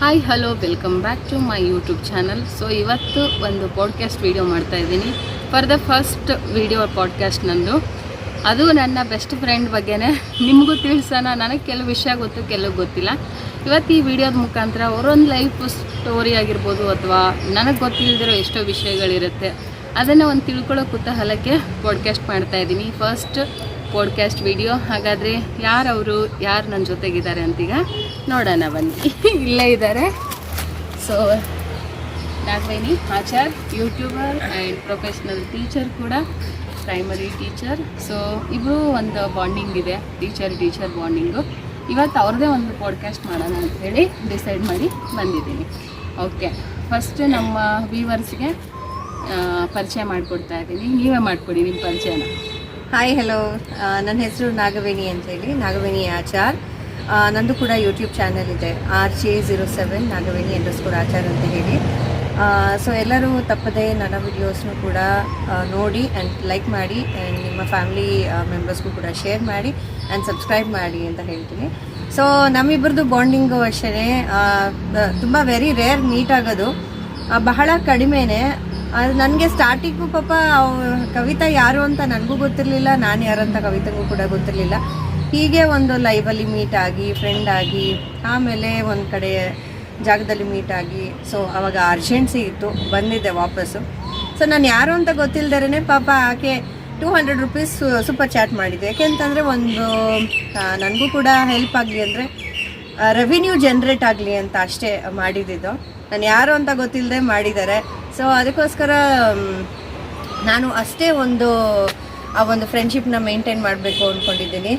Hi hello welcome back to my YouTube channel so ಇವತ್ತು ಒಂದು podcast video ಮಾಡ್ತಾ ಇದ್ದೀನಿ. For the first video podcast ನಂದು. ಅದು ನನ್ನ ಬೆಸ್ಟ್ ಫ್ರೆಂಡ್ ಬಗ್ಗೆನೇ ನಿಮಗೂ ತಿಳಿಸೋಣ. ನನಗೆ ಕೆಲವು ವಿಷಯ ಗೊತ್ತು, ಕೆಲವು ಗೊತ್ತಿಲ್ಲ. ಇವತ್ತು ಈ ವಿಡಿಯೋದ ಮುಖಾಂತರ ಅವರೊಂದು ಲೈಫ್ ಸ್ಟೋರಿ ಆಗಿರ್ಬೋದು ಅಥವಾ ನನಗೆ ಗೊತ್ತಿಲ್ಲದಿರೋ ಎಷ್ಟೋ ವಿಷಯಗಳಿರುತ್ತೆ. ಅದನ್ನು ಒಂದು ತಿಳ್ಕೊಳ್ಳೋ ಕುತೂಹಲಕ್ಕೆ ಪಾಡ್ಕ್ಯಾಸ್ಟ್ ಮಾಡ್ತಾ ಇದ್ದೀನಿ. ಫಸ್ಟ್ ಪಾಡ್ಕಾಸ್ಟ್ ವಿಡಿಯೋ ಹಾಗಾದರೆ ಯಾರವರು, ಯಾರು ನನ್ನ ಜೊತೆಗಿದ್ದಾರೆ ಅಂತೀಗ? ನೋಡೋಣ ಬನ್ನಿ. ಇಲ್ಲೇ ಇದ್ದಾರೆ. So Nagaveni, Achar YouTuber and professional teacher ಕೂಡ ಪ್ರೈಮರಿ ಟೀಚರ್ ಸೊ ಇಬ್ಬರು ಒಂದು ಬಾಂಡಿಂಗ್ ಇದೆ. ಟೀಚರ್ ಟೀಚರ್ ಬಾಂಡಿಂಗು ಇವತ್ತು ಅವ್ರದ್ದೇ ಒಂದು ಪಾಡ್ಕ್ಯಾಸ್ಟ್ ಮಾಡೋಣ ಅಂಥೇಳಿ ಡಿಸೈಡ್ ಮಾಡಿ ಬಂದಿದ್ದೀನಿ. ಓಕೆ ಫಸ್ಟ್ ನಮ್ಮ ವ್ಯೂವರ್ಸ್ಗೆ ಪರಿಚಯ ಮಾಡಿಕೊಡ್ತಾ ಇದ್ದೀನಿ. ನೀವೇ ಮಾಡಿಕೊಡಿ ನಿಮ್ಮ ಪರಿಚಯನ. ಹಾಯ್ ಹಲೋ ನನ್ನ ಹೆಸರು ನಾಗವೇಣಿ ಅಂತೇಳಿ, ನಾಗವೇಣಿ ಆಚಾರ್. ನಂದು ಕೂಡ ಯೂಟ್ಯೂಬ್ ಚಾನಲ್ ಇದೆ. R J zero seven Nagaveni underscore Achar ಅಂತ ಹೇಳಿ. ಸೊ ಎಲ್ಲರೂ ತಪ್ಪದೇ ನನ್ನ ವಿಡಿಯೋಸ್ನು ಕೂಡ ನೋಡಿ ಆ್ಯಂಡ್ ಲೈಕ್ ಮಾಡಿ ಆ್ಯಂಡ್ ನಿಮ್ಮ ಫ್ಯಾಮಿಲಿ ಮೆಂಬರ್ಸ್ಗೂ ಕೂಡ ಶೇರ್ ಮಾಡಿ ಆ್ಯಂಡ್ ಸಬ್ಸ್ಕ್ರೈಬ್ ಮಾಡಿ ಅಂತ ಹೇಳ್ತೀನಿ. ಸೊ ನಮ್ಮಿಬ್ಬರದು ಬಾಂಡಿಂಗು ಅಷ್ಟೇ ತುಂಬ ವೆರಿ ರೇರ್ ಮೀಟ್ ಆಗೋದು. ಬಹಳ ಕಡಿಮೆನೇ ಅದು ನನಗೆ ಸ್ಟಾರ್ಟಿಂಗು ಪಾಪ ಕವಿತಾ ಯಾರು ಅಂತ ನನಗೂ ಗೊತ್ತಿರಲಿಲ್ಲ, ನಾನು ಯಾರು ಅಂತ ಕವಿತೆಗೂ ಕೂಡ ಗೊತ್ತಿರಲಿಲ್ಲ. ಹೀಗೆ ಒಂದು ಲೈವಲ್ಲಿ ಮೀಟ್ ಆಗಿ ಫ್ರೆಂಡ್ ಆಗಿ, ಆಮೇಲೆ ಒಂದು ಕಡೆ ಜಾಗದಲ್ಲಿ ಮೀಟ್ ಆಗಿ ಸೊ ಅವಾಗ ಅರ್ಜೆನ್ಸಿ ಇತ್ತು, ಬಂದಿದ್ದೆ ವಾಪಸ್ಸು. ಸೊ ನಾನು ಯಾರು ಅಂತ ಗೊತ್ತಿಲ್ಲದೇ ಪಾಪ ಆಕೆ two hundred rupees super chat ಮಾಡಿದ್ದೆ. ಯಾಕೆಂತಂದರೆ ಒಂದು ನನಗೂ ಕೂಡ ಹೆಲ್ಪ್ ಆಗಲಿ ಅಂದರೆ ರೆವಿನ್ಯೂ ಜನ್ರೇಟ್ ಆಗಲಿ ಅಂತ ಅಷ್ಟೇ ಮಾಡಿದ್ದು ನಾನು ಯಾರು ಅಂತ ಗೊತ್ತಿಲ್ಲದೆ ಮಾಡಿದ್ದಾರೆ. ಸೊ ಅದಕ್ಕೋಸ್ಕರ ನಾನು ಅಷ್ಟೇ ಒಂದು, ಆ ಒಂದು ಫ್ರೆಂಡ್ಶಿಪ್ನ ಮೇಂಟೈನ್ ಮಾಡಬೇಕು ಅಂದ್ಕೊಂಡಿದ್ದೀನಿ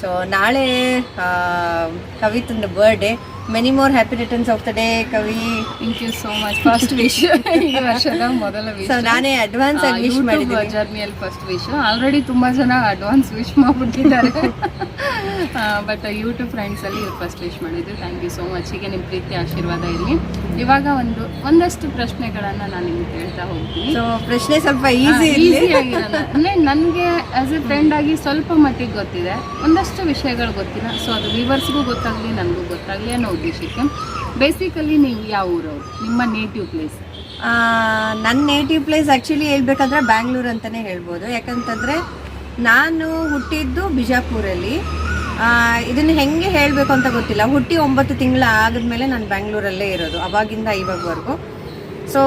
ಸೊ ನಾಳೆ ಕವಿತಂದು birthday many more happy returns of the day Kavi thank you so much first wish ಈ ವರ್ಷದ ಮೊದಲ ವಿಶ್ ಸೊ ನಾನೇ ಅಡ್ವಾನ್ಸ್ ಆಗಿ ವಿಶ್ ಮಾಡಿದ್ದೀನಿ ಜರ್ನಿಯಲ್ಲಿ ಫಸ್ಟ್ ವಿಶ್ ಆಲ್ರೆಡಿ ತುಂಬ ಜನ ಅಡ್ವಾನ್ಸ್ ವಿಶ್ ಮಾಡ್ಬಿಟ್ಟಿದ್ದಾರೆ. ಬಟ್ ಯೂಟ್ಯೂಬ್ ಫ್ರೆಂಡ್ಸಲ್ಲಿ ಇವ್ರು ಫಸ್ಟ್ ವಿಶ್ ಮಾಡಿದ್ದು ಥ್ಯಾಂಕ್ ಯು ಸೋ ಮಚ್ ಹೀಗೆ ನಿಮ್ಮ ಪ್ರೀತಿ ಆಶೀರ್ವಾದ ಇರಲಿ. ಇವಾಗ ಒಂದು ಒಂದಷ್ಟು ಪ್ರಶ್ನೆಗಳನ್ನು ನಾನು ನಿಮ್ಗೆ ಕೇಳ್ತಾ ಹೋಗ್ತೀನಿ. ಸೊ ಪ್ರಶ್ನೆ ಸ್ವಲ್ಪ ಈಸಿ ಈಸಿ ಅಂದರೆ ನನಗೆ ಆಸ್ ಎ ಫ್ರೆಂಡ್ ಆಗಿ ಸ್ವಲ್ಪ ಮಟ್ಟಿಗೆ ಗೊತ್ತಿದೆ. ಒಂದಷ್ಟು ವಿಷಯಗಳು ಗೊತ್ತಿಲ್ಲ. ಸೊ ಅದು ವಿವರ್ಸ್ಗೂ ಗೊತ್ತಾಗ್ಲಿ ನನಗೂ ಗೊತ್ತಾಗಲಿ ಅನ್ನೋ ಉದ್ದೇಶಕ್ಕೆ ಬೇಸಿಕಲಿ ನೀವು ಯಾವ ಊರವ್ರು? ನಿಮ್ಮ ನೇಟಿವ್ ಪ್ಲೇಸ್ ನನ್ನ ನೇಟಿವ್ ಪ್ಲೇಸ್ ಆ್ಯಕ್ಚುಲಿ ಹೇಳ್ಬೇಕಂದ್ರೆ ಬ್ಯಾಂಗ್ಳೂರು ಅಂತಲೇ ಹೇಳ್ಬೋದು. ಯಾಕಂತಂದರೆ ನಾನು ಹುಟ್ಟಿದ್ದು ಬಿಜಾಪುರಲ್ಲಿ. ಇದನ್ನು ಹೆಂಗೆ ಹೇಳಬೇಕು ಅಂತ ಗೊತ್ತಿಲ್ಲ. ಹುಟ್ಟಿ ಒಂಬತ್ತು ತಿಂಗಳು ಆದಮೇಲೆ ನಾನು ಬ್ಯಾಂಗ್ಳೂರಲ್ಲೇ ಇರೋದು, ಅವಾಗಿಂದ ಇವಾಗವರೆಗೂ. ಸೊ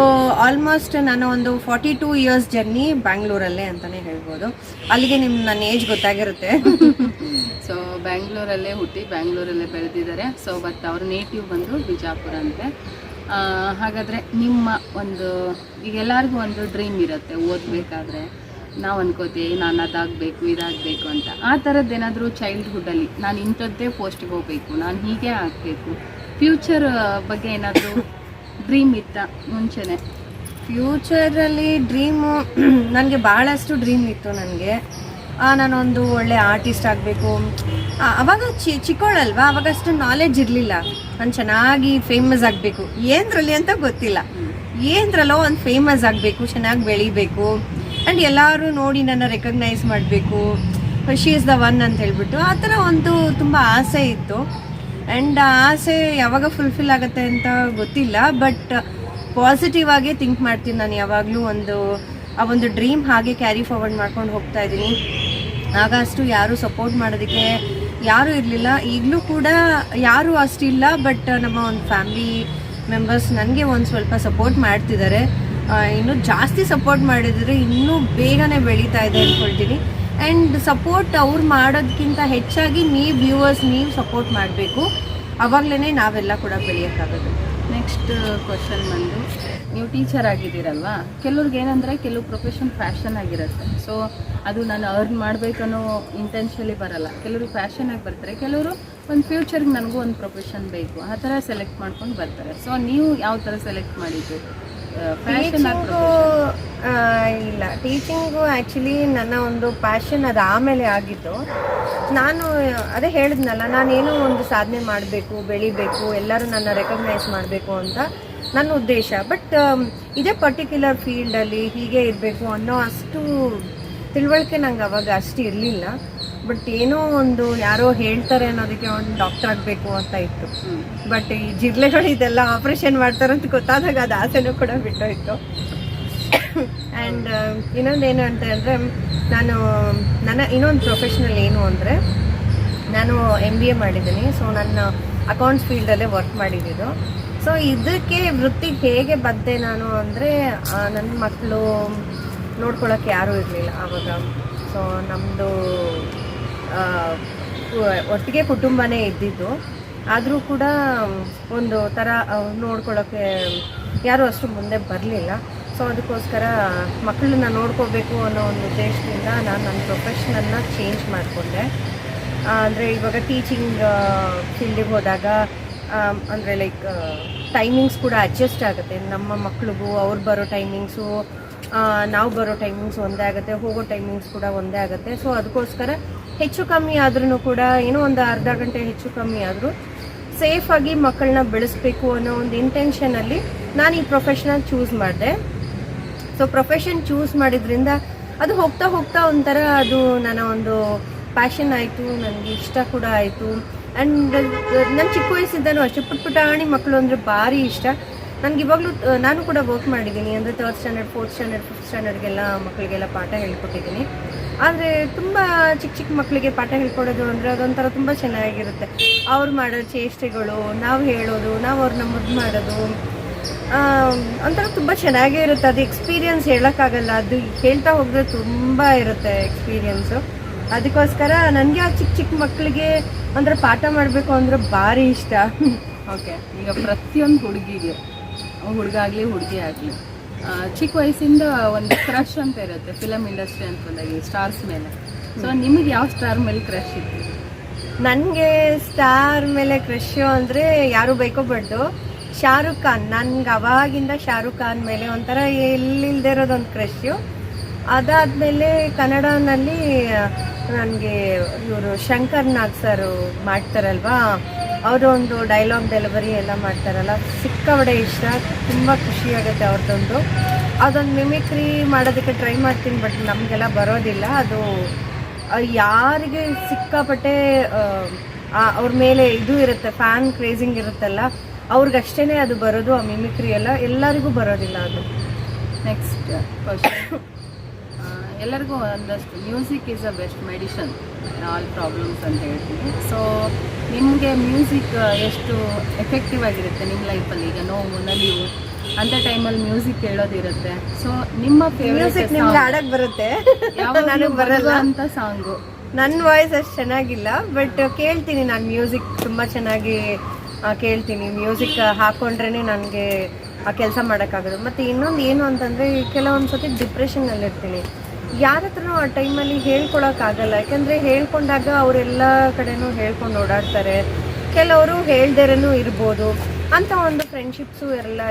ಆಲ್ಮೋಸ್ಟ್ ನಾನು ಒಂದು ಫಾರ್ಟಿ ಟೂ ಇಯರ್ಸ್ ಜರ್ನಿ ಬ್ಯಾಂಗ್ಳೂರಲ್ಲೇ ಅಂತಲೇ ಹೇಳ್ಬೋದು. ಅಲ್ಲಿಗೆ ನಿಮ್ಮ ನನ್ನ ಏಜ್ ಗೊತ್ತಾಗಿರುತ್ತೆ. ಸೊ ಬ್ಯಾಂಗ್ಳೂರಲ್ಲೇ ಹುಟ್ಟಿ ಬ್ಯಾಂಗ್ಳೂರಲ್ಲೇ ಬೆಳೆದಿದ್ದಾರೆ. ಸೊ ಬಟ್ ಅವ್ರ ನೇಟಿವ್ ಬಂದು ಬಿಜಾಪುರ ಅಂತೆ. ಹಾಗಾದರೆ ನಿಮ್ಮ ಒಂದು, ಈಗ ಎಲ್ಲರಿಗೂ ಒಂದು ಡ್ರೀಮ್ ಇರುತ್ತೆ, ಓದಬೇಕಾದ್ರೆ. ನಾವು ಅನ್ಕೋತೀವಿ, ನಾನು ಅದಾಗಬೇಕು, ಇದಾಗಬೇಕು ಅಂತ. ಆ ಥರದ್ದು ಏನಾದರೂ ಚೈಲ್ಡ್ಹುಡ್ಡಲ್ಲಿ ನಾನು ಇಂಥದ್ದೇ ಪೋಸ್ಟಿಗೆ ಹೋಗಬೇಕು, ನಾನು ಹೀಗೆ ಆಗಬೇಕು. ಫ್ಯೂಚರ್ ಬಗ್ಗೆ ಏನಾದರೂ ಡ್ರೀಮ್ ಇತ್ತ ಮುಂಚೆನೆ? ಫ್ಯೂಚರಲ್ಲಿ ಡ್ರೀಮು ನನಗೆ ಭಾಳಷ್ಟು ಡ್ರೀಮ್ ಇತ್ತು ನನಗೆ. ನಾನೊಂದು ಒಳ್ಳೆ ಆರ್ಟಿಸ್ಟ್ ಆಗಬೇಕು. ಅವಾಗ ಚಿ, ಚಿಕ್ಕೋಳಲ್ವಾ? ಅವಾಗ ಅಷ್ಟು ನಾಲೆಡ್ಜ್ ಇರಲಿಲ್ಲ. ನಾನು ಚೆನ್ನಾಗಿ ಫೇಮಸ್ ಆಗಬೇಕು. ಏನ್ರಲ್ಲಿ ಅಂತ ಗೊತ್ತಿಲ್ಲ. ಏನರಲ್ಲೋ ಒಂದು ಫೇಮಸ್ ಆಗಬೇಕು, ಚೆನ್ನಾಗಿ ಬೆಳಿಬೇಕು. ಆ್ಯಂಡ್ ಎಲ್ಲರೂ ನೋಡಿ ನನ್ನ ರೆಕಗ್ನೈಸ್ ಮಾಡಬೇಕು. ಶಿ ಇಸ್ ದ ಒನ್ ಅಂತ ಹೇಳ್ಬಿಟ್ಟು ಆ ಥರ ಒಂದು ತುಂಬ ಆಸೆ ಇತ್ತು. ಆ್ಯಂಡ್ ಆ ಆಸೆ ಯಾವಾಗ ಫುಲ್ಫಿಲ್ ಆಗುತ್ತೆ ಅಂತ ಗೊತ್ತಿಲ್ಲ ಬಟ್ ಪಾಸಿಟಿವ್ ಆಗೇ ಥಿಂಕ್ ಮಾಡ್ತೀನಿ ನಾನು ಯಾವಾಗಲೂ ಒಂದು, ಆ ಒಂದು ಡ್ರೀಮ್ ಹಾಗೆ ಕ್ಯಾರಿ ಫಾರ್ವರ್ಡ್ ಮಾಡ್ಕೊಂಡು ಹೋಗ್ತಾ ಇದ್ದೀನಿ. ಆಗ ಅಷ್ಟು ಯಾರು ಸಪೋರ್ಟ್ ಮಾಡೋದಕ್ಕೆ ಯಾರೂ ಇರಲಿಲ್ಲ. ಈಗಲೂ ಕೂಡ ಯಾರೂ ಅಷ್ಟಿಲ್ಲ ಬಟ್ ನಮ್ಮ ಒಂದು ಫ್ಯಾಮಿಲಿ ಮೆಂಬರ್ಸ್ ನನಗೆ ಒಂದು ಸ್ವಲ್ಪ ಸಪೋರ್ಟ್ ಮಾಡ್ತಿದ್ದಾರೆ. ಇನ್ನೂ ಜಾಸ್ತಿ ಸಪೋರ್ಟ್ ಮಾಡಿದರೆ ಇನ್ನೂ ಬೇಗನೆ ಬೆಳೀತಾ ಇದೆ ಅಂದ್ಕೊಳ್ತೀನಿ ಆ್ಯಂಡ್ ಸಪೋರ್ಟ್ ಅವ್ರು ಮಾಡೋದಕ್ಕಿಂತ ಹೆಚ್ಚಾಗಿ ನೀವು ವ್ಯೂವರ್ಸ್ ನೀವು ಸಪೋರ್ಟ್ ಮಾಡಬೇಕು. ಅವಾಗಲೇ ನಾವೆಲ್ಲ ಕೂಡ ಬೆಳೆಯೋಕ್ಕಾಗೋದು ನೆಕ್ಸ್ಟ್ ಕ್ವಶನ್ ಬಂದು ನೀವು ಟೀಚರ್ ಆಗಿದ್ದೀರಲ್ವ? ಕೆಲವ್ರಿಗೆ ಏನಂದರೆ ಕೆಲವು ಪ್ರೊಫೆಷನ್ ಫ್ಯಾಷನ್ ಆಗಿರುತ್ತೆ. ಸೊ ಅದು ನಾನು ಅರ್ನ್ ಮಾಡಬೇಕನ್ನೋ ಇಂಟೆನ್ಷಲಿ ಬರಲ್ಲ. ಕೆಲವರು ಫ್ಯಾಷನ್ ಆಗಿ ಬರ್ತಾರೆ. ಕೆಲವರು ಒಂದು ಫ್ಯೂಚರ್ಗೆ ನನಗೂ ಒಂದು ಪ್ರೊಫೆಷನ್ ಬೇಕು. ಆ ಥರ ಸೆಲೆಕ್ಟ್ ಮಾಡ್ಕೊಂಡು ಬರ್ತಾರೆ. ಸೊ ನೀವು ಯಾವ ಥರ ಸೆಲೆಕ್ಟ್ ಮಾಡಿದ್ದು? ಇಲ್ಲ. ಟೀಚಿಂಗು ಆ್ಯಕ್ಚುಲಿ ನನ್ನ ಒಂದು ಪ್ಯಾಷನ್ ಅದು ಆಮೇಲೆ ಆಗಿದ್ದು. ನಾನು ಅದೇ ಹೇಳಿದ್ನಲ್ಲ, ನಾನೇನೋ ಒಂದು ಸಾಧನೆ ಮಾಡಬೇಕು, ಬೆಳಿಬೇಕು, ಎಲ್ಲರೂ ನನ್ನ ರೆಕಗ್ನೈಸ್ ಮಾಡಬೇಕು ಅಂತ. ನನ್ನ ಉದ್ದೇಶ. ಬಟ್ ಇದೇ ಪರ್ಟಿಕ್ಯುಲರ್ ಫೀಲ್ಡಲ್ಲಿ ಹೀಗೆ ಇರಬೇಕು ಅನ್ನೋ ಅಷ್ಟು ತಿಳುವಳಿಕೆ ನಂಗೆ ಅವಾಗ ಅಷ್ಟು ಇರಲಿಲ್ಲ. ಬಟ್ ಏನೋ ಒಂದು ಯಾರೋ ಹೇಳ್ತಾರೆ ಅನ್ನೋದಕ್ಕೆ ಒಂದು ಡಾಕ್ಟರ್ ಆಗಬೇಕು ಅಂತ ಇತ್ತು. ಬಟ್ ಈ ಜಿರ್ಲೆಗಳು ಇದೆಲ್ಲ ಆಪರೇಷನ್ ಮಾಡ್ತಾರೆ ಅಂತ ಗೊತ್ತಾದಾಗ ಅದು ಆಸೆನೂ ಕೂಡ ಬಿಟ್ಟೋಯ್ತು. ಆ್ಯಂಡ್ ಏನು ಅಂತ ಅಂದರೆ, ನಾನು, ನನ್ನ ಇನ್ನೊಂದು ಪ್ರೊಫೆಷ್ನಲ್ ಏನು ಅಂದರೆ, ನಾನು ಎಂ ಬಿ ಎ ಮಾಡಿದ್ದೀನಿ. ಸೊ ನನ್ನ ಅಕೌಂಟ್ಸ್ ಫೀಲ್ಡಲ್ಲೇ ವರ್ಕ್ ಮಾಡಿದ್ದು ಸೊ ಇದಕ್ಕೆ ವೃತ್ತಿಗೆ ಹೇಗೆ ಬದ್ದೆ ನಾನು ಅಂದರೆ ನನ್ನ ಮಕ್ಕಳು ನೋಡ್ಕೊಳ್ಳೋಕ್ಕೆ ಯಾರೂ ಇರಲಿಲ್ಲ ಆವಾಗ ಸೊ ನಮ್ಮದು ಒಟ್ಟಿಗೆ ಕುಟುಂಬನೇ ಇದ್ದಿದ್ದು. ಆದರೂ ಕೂಡ ಒಂದು ಥರ ನೋಡ್ಕೊಳ್ಳೋಕ್ಕೆ ಯಾರೂ ಅಷ್ಟು ಮುಂದೆ ಬರಲಿಲ್ಲ. ಸೊ ಅದಕ್ಕೋಸ್ಕರ ಮಕ್ಕಳನ್ನ ನೋಡ್ಕೋಬೇಕು ಅನ್ನೋ ಒಂದು ಉದ್ದೇಶದಿಂದ ನಾನು ನನ್ನ ಪ್ರೊಫೆಷನನ್ನ ಚೇಂಜ್ ಮಾಡಿಕೊಂಡೆ. ಅಂದರೆ ಇವಾಗ ಟೀಚಿಂಗ್ ಫೀಲ್ಡಿಗೆ ಹೋದಾಗ ಅಂದರೆ ಲೈಕ್ ಟೈಮಿಂಗ್ಸ್ ಕೂಡ ಅಡ್ಜಸ್ಟ್ ಆಗುತ್ತೆ. ನಮ್ಮ ಮಕ್ಳಿಗೂ ಅವ್ರು ಬರೋ ಟೈಮಿಂಗ್ಸು ನಾವು ಬರೋ ಟೈಮಿಂಗ್ಸ್ ಒಂದೇ ಆಗುತ್ತೆ, ಹೋಗೋ ಟೈಮಿಂಗ್ಸ್ ಕೂಡ ಒಂದೇ ಆಗುತ್ತೆ. ಸೊ ಅದಕ್ಕೋಸ್ಕರ ಹೆಚ್ಚು ಕಮ್ಮಿ ಆದ್ರೂ ಕೂಡ ಏನೋ ಒಂದು ಅರ್ಧ ಗಂಟೆ ಹೆಚ್ಚು ಕಮ್ಮಿ ಆದರೂ ಸೇಫಾಗಿ ಮಕ್ಕಳನ್ನ ಬೆಳೆಸಬೇಕು ಅನ್ನೋ ಒಂದು ಇಂಟೆನ್ಷನಲ್ಲಿ ನಾನು ಈ ಪ್ರೊಫೆಷನಲ್ ಚೂಸ್ ಮಾಡಿದೆ. ಸೊ ಪ್ರೊಫೆಷನ್ ಚೂಸ್ ಮಾಡಿದ್ರಿಂದ ಅದು ಹೋಗ್ತಾ ಹೋಗ್ತಾ ಒಂಥರ ಅದು ನನ್ನ ಒಂದು ಪ್ಯಾಷನ್ ಆಯಿತು ನನಗೆ ಇಷ್ಟ ಕೂಡ ಆಯಿತು. ಆ್ಯಂಡ್ ನನ್ನ ಚಿಕ್ಕ ವಯಸ್ಸಿಂದನೂ ಅಷ್ಟೇ ಪುಟ್ ಪುಟಾಣಿ ಮಕ್ಕಳು ಅಂದರೆ ಭಾರಿ ಇಷ್ಟ. ನನಗೆ ಇವಾಗಲೂ ನಾನು ಕೂಡ ವರ್ಕ್ ಮಾಡಿದ್ದೀನಿ. ಅಂದರೆ third standard fourth standard fifth ಸ್ಟ್ಯಾಂಡರ್ಡ್ಗೆಲ್ಲ ಮಕ್ಕಳಿಗೆಲ್ಲ ಪಾಠ ಹೇಳ್ಕೊಟ್ಟಿದ್ದೀನಿ. ಆದರೆ ತುಂಬ ಚಿಕ್ಕ ಚಿಕ್ಕ ಮಕ್ಕಳಿಗೆ ಪಾಠ ಹೇಳ್ಕೊಡೋದು ಅಂದರೆ ಅದೊಂಥರ ತುಂಬ ಚೆನ್ನಾಗಿರುತ್ತೆ. ಅವ್ರು ಮಾಡೋ ಚೇಷ್ಟೆಗಳು, ನಾವು ಹೇಳೋದು, ನಾವು ಅವ್ರನ್ನ ಮುದ್ದು ಮಾಡೋದು ಒಂಥರ ತುಂಬ ಚೆನ್ನಾಗೇ ಇರುತ್ತೆ ಅದು ಎಕ್ಸ್ಪೀರಿಯನ್ಸ್ ಹೇಳೋಕ್ಕಾಗಲ್ಲ. ಅದು ಹೇಳ್ತಾ ಹೋಗಿದ್ರೆ ತುಂಬ ಇರುತ್ತೆ ಎಕ್ಸ್ಪೀರಿಯನ್ಸು ಅದಕ್ಕೋಸ್ಕರ ನನಗೆ ಆ ಚಿಕ್ಕ ಚಿಕ್ಕ ಮಕ್ಕಳಿಗೆ ಅಂದರೆ ಪಾಠ ಮಾಡಬೇಕು ಅಂದರೆ ಭಾರಿ ಇಷ್ಟ. ಓಕೆ ಈಗ ಪ್ರತಿಯೊಂದು ಹುಡುಗಿಗೆ ಹುಡುಗ ಆಗಲಿ ಹುಡುಗಿ ಆಗಲಿ ಚಿಕ್ಕ ವಯಸ್ಸಿಂದ ಒಂದು ಕ್ರಶ್ ಅಂತ ಇರುತ್ತೆ ಫಿಲಮ್ ಇಂಡಸ್ಟ್ರಿ ಅಂತ ಬಂದಾಗ ಸ್ಟಾರ್ಸ್ ಮೇಲೆ. ಸೊ ನಿಮಗೆ ಯಾವ ಸ್ಟಾರ್ ಮೇಲೆ ಕ್ರಶ್ ಇತ್ತು? ನನಗೆ ಸ್ಟಾರ್ ಮೇಲೆ ಕ್ರಶ್ಯು ಅಂದರೆ ಯಾರು ಬೈಕೋಬಾರ್ದು ಶಾರುಖ್ ಖಾನ್. ನನ್ಗೆ ಅವಾಗಿಂದ ಶಾರುಖ್ ಖಾನ್ ಮೇಲೆ ಒಂಥರ ಎಲ್ಲಿಲ್ದೇ ಇರೋದೊಂದು ಕ್ರಶ್ಯು ಅದಾದಮೇಲೆ ಕನ್ನಡನಲ್ಲಿ ನನಗೆ ಇವರು ಶಂಕರ್ ನಾಗ್ ಸರ್ ಮಾಡ್ತಾರಲ್ವಾ ಅವರೊಂದು ಡೈಲಾಗ್ ಡೆಲಿವರಿ ಎಲ್ಲ ಮಾಡ್ತಾರಲ್ಲ ಸಿಕ್ಕವಡೆ ಇಷ್ಟ, ತುಂಬ ಖುಷಿಯಾಗುತ್ತೆ ಅವ್ರದ್ದೊಂದು ಅದೊಂದು ಮಿಮಿಕ್ರಿ ಮಾಡೋದಕ್ಕೆ ಟ್ರೈ ಮಾಡ್ತೀನಿ ಬಟ್ ನಮಗೆಲ್ಲ ಬರೋದಿಲ್ಲ. ಅದು ಯಾರಿಗೆ ಸಿಕ್ಕಾಪಟ್ಟೆ ಅವ್ರ ಮೇಲೆ ಇದು ಇರುತ್ತೆ ಫ್ಯಾನ್ ಕ್ರೇಜಿಂಗ್ ಇರುತ್ತಲ್ಲ ಅವ್ರಿಗಷ್ಟೇ ಅದು ಬರೋದು, ಆ ಮಿಮಿಕ್ರಿ ಎಲ್ಲ. ಎಲ್ಲರಿಗೂ ಬರೋದಿಲ್ಲ ಅದು. ನೆಕ್ಸ್ಟ್ ಕ್ವಶನ್ ಎಲ್ಲರಿಗೂ ಒಂದಷ್ಟು music is a best medicine all problems ಅಂತ ಹೇಳ್ತೀನಿ ಸೊ ನಿಮಗೆ ಮ್ಯೂಸಿಕ್ ಎಷ್ಟು ಎಫೆಕ್ಟಿವ್ ಆಗಿರುತ್ತೆ ನಿಮ್ಮ ಲೈಫಲ್ಲಿ ಈಗ ನೋವು ನಲಿವು ಅಂತ ಟೈಮಲ್ಲಿ ಮ್ಯೂಸಿಕ್ ಕೇಳೋದಿರುತ್ತೆ ಸೊ ನಿಮ್ಮ ಮ್ಯೂಸಿಕ್ ನಿಮ್ಗೆ ಹಾಡಕ್ಕೆ ಬರುತ್ತೆ. ನನಗೆ ಬರಲ್ಲ. ಅಂತ ಸಾಂಗು ನನ್ನ ವಾಯ್ಸ್ ಅಷ್ಟು ಚೆನ್ನಾಗಿಲ್ಲ ಬಟ್ ಕೇಳ್ತೀನಿ ನಾನು ಮ್ಯೂಸಿಕ್ ತುಂಬ ಚೆನ್ನಾಗಿ ಕೇಳ್ತೀನಿ. ಮ್ಯೂಸಿಕ್ ಹಾಕೊಂಡ್ರೇ ನನಗೆ ಆ ಕೆಲಸ ಮಾಡೋಕ್ಕಾಗೋದು ಮತ್ತು ಇನ್ನೊಂದು ಏನು ಅಂತಂದರೆ ಕೆಲವೊಂದು ಸತಿ ಡಿಪ್ರೆಷನ್ನಲ್ಲಿ ಇರ್ತೀನಿ ಯಾರ ಹತ್ರನೂ ಆ ಟೈಮಲ್ಲಿ ಹೇಳ್ಕೊಳಕ್ಕಾಗಲ್ಲ. ಯಾಕಂದರೆ ಹೇಳ್ಕೊಂಡಾಗ ಅವರೆಲ್ಲ ಕಡೆನೂ ಹೇಳ್ಕೊಂಡು ಓಡಾಡ್ತಾರೆ. ಕೆಲವರು ಹೇಳ್ದೇರೂ ಇರ್ಬೋದು. ಅಂತ ಒಂದು ಫ್ರೆಂಡ್ಶಿಪ್ಸು ಎಲ್ಲ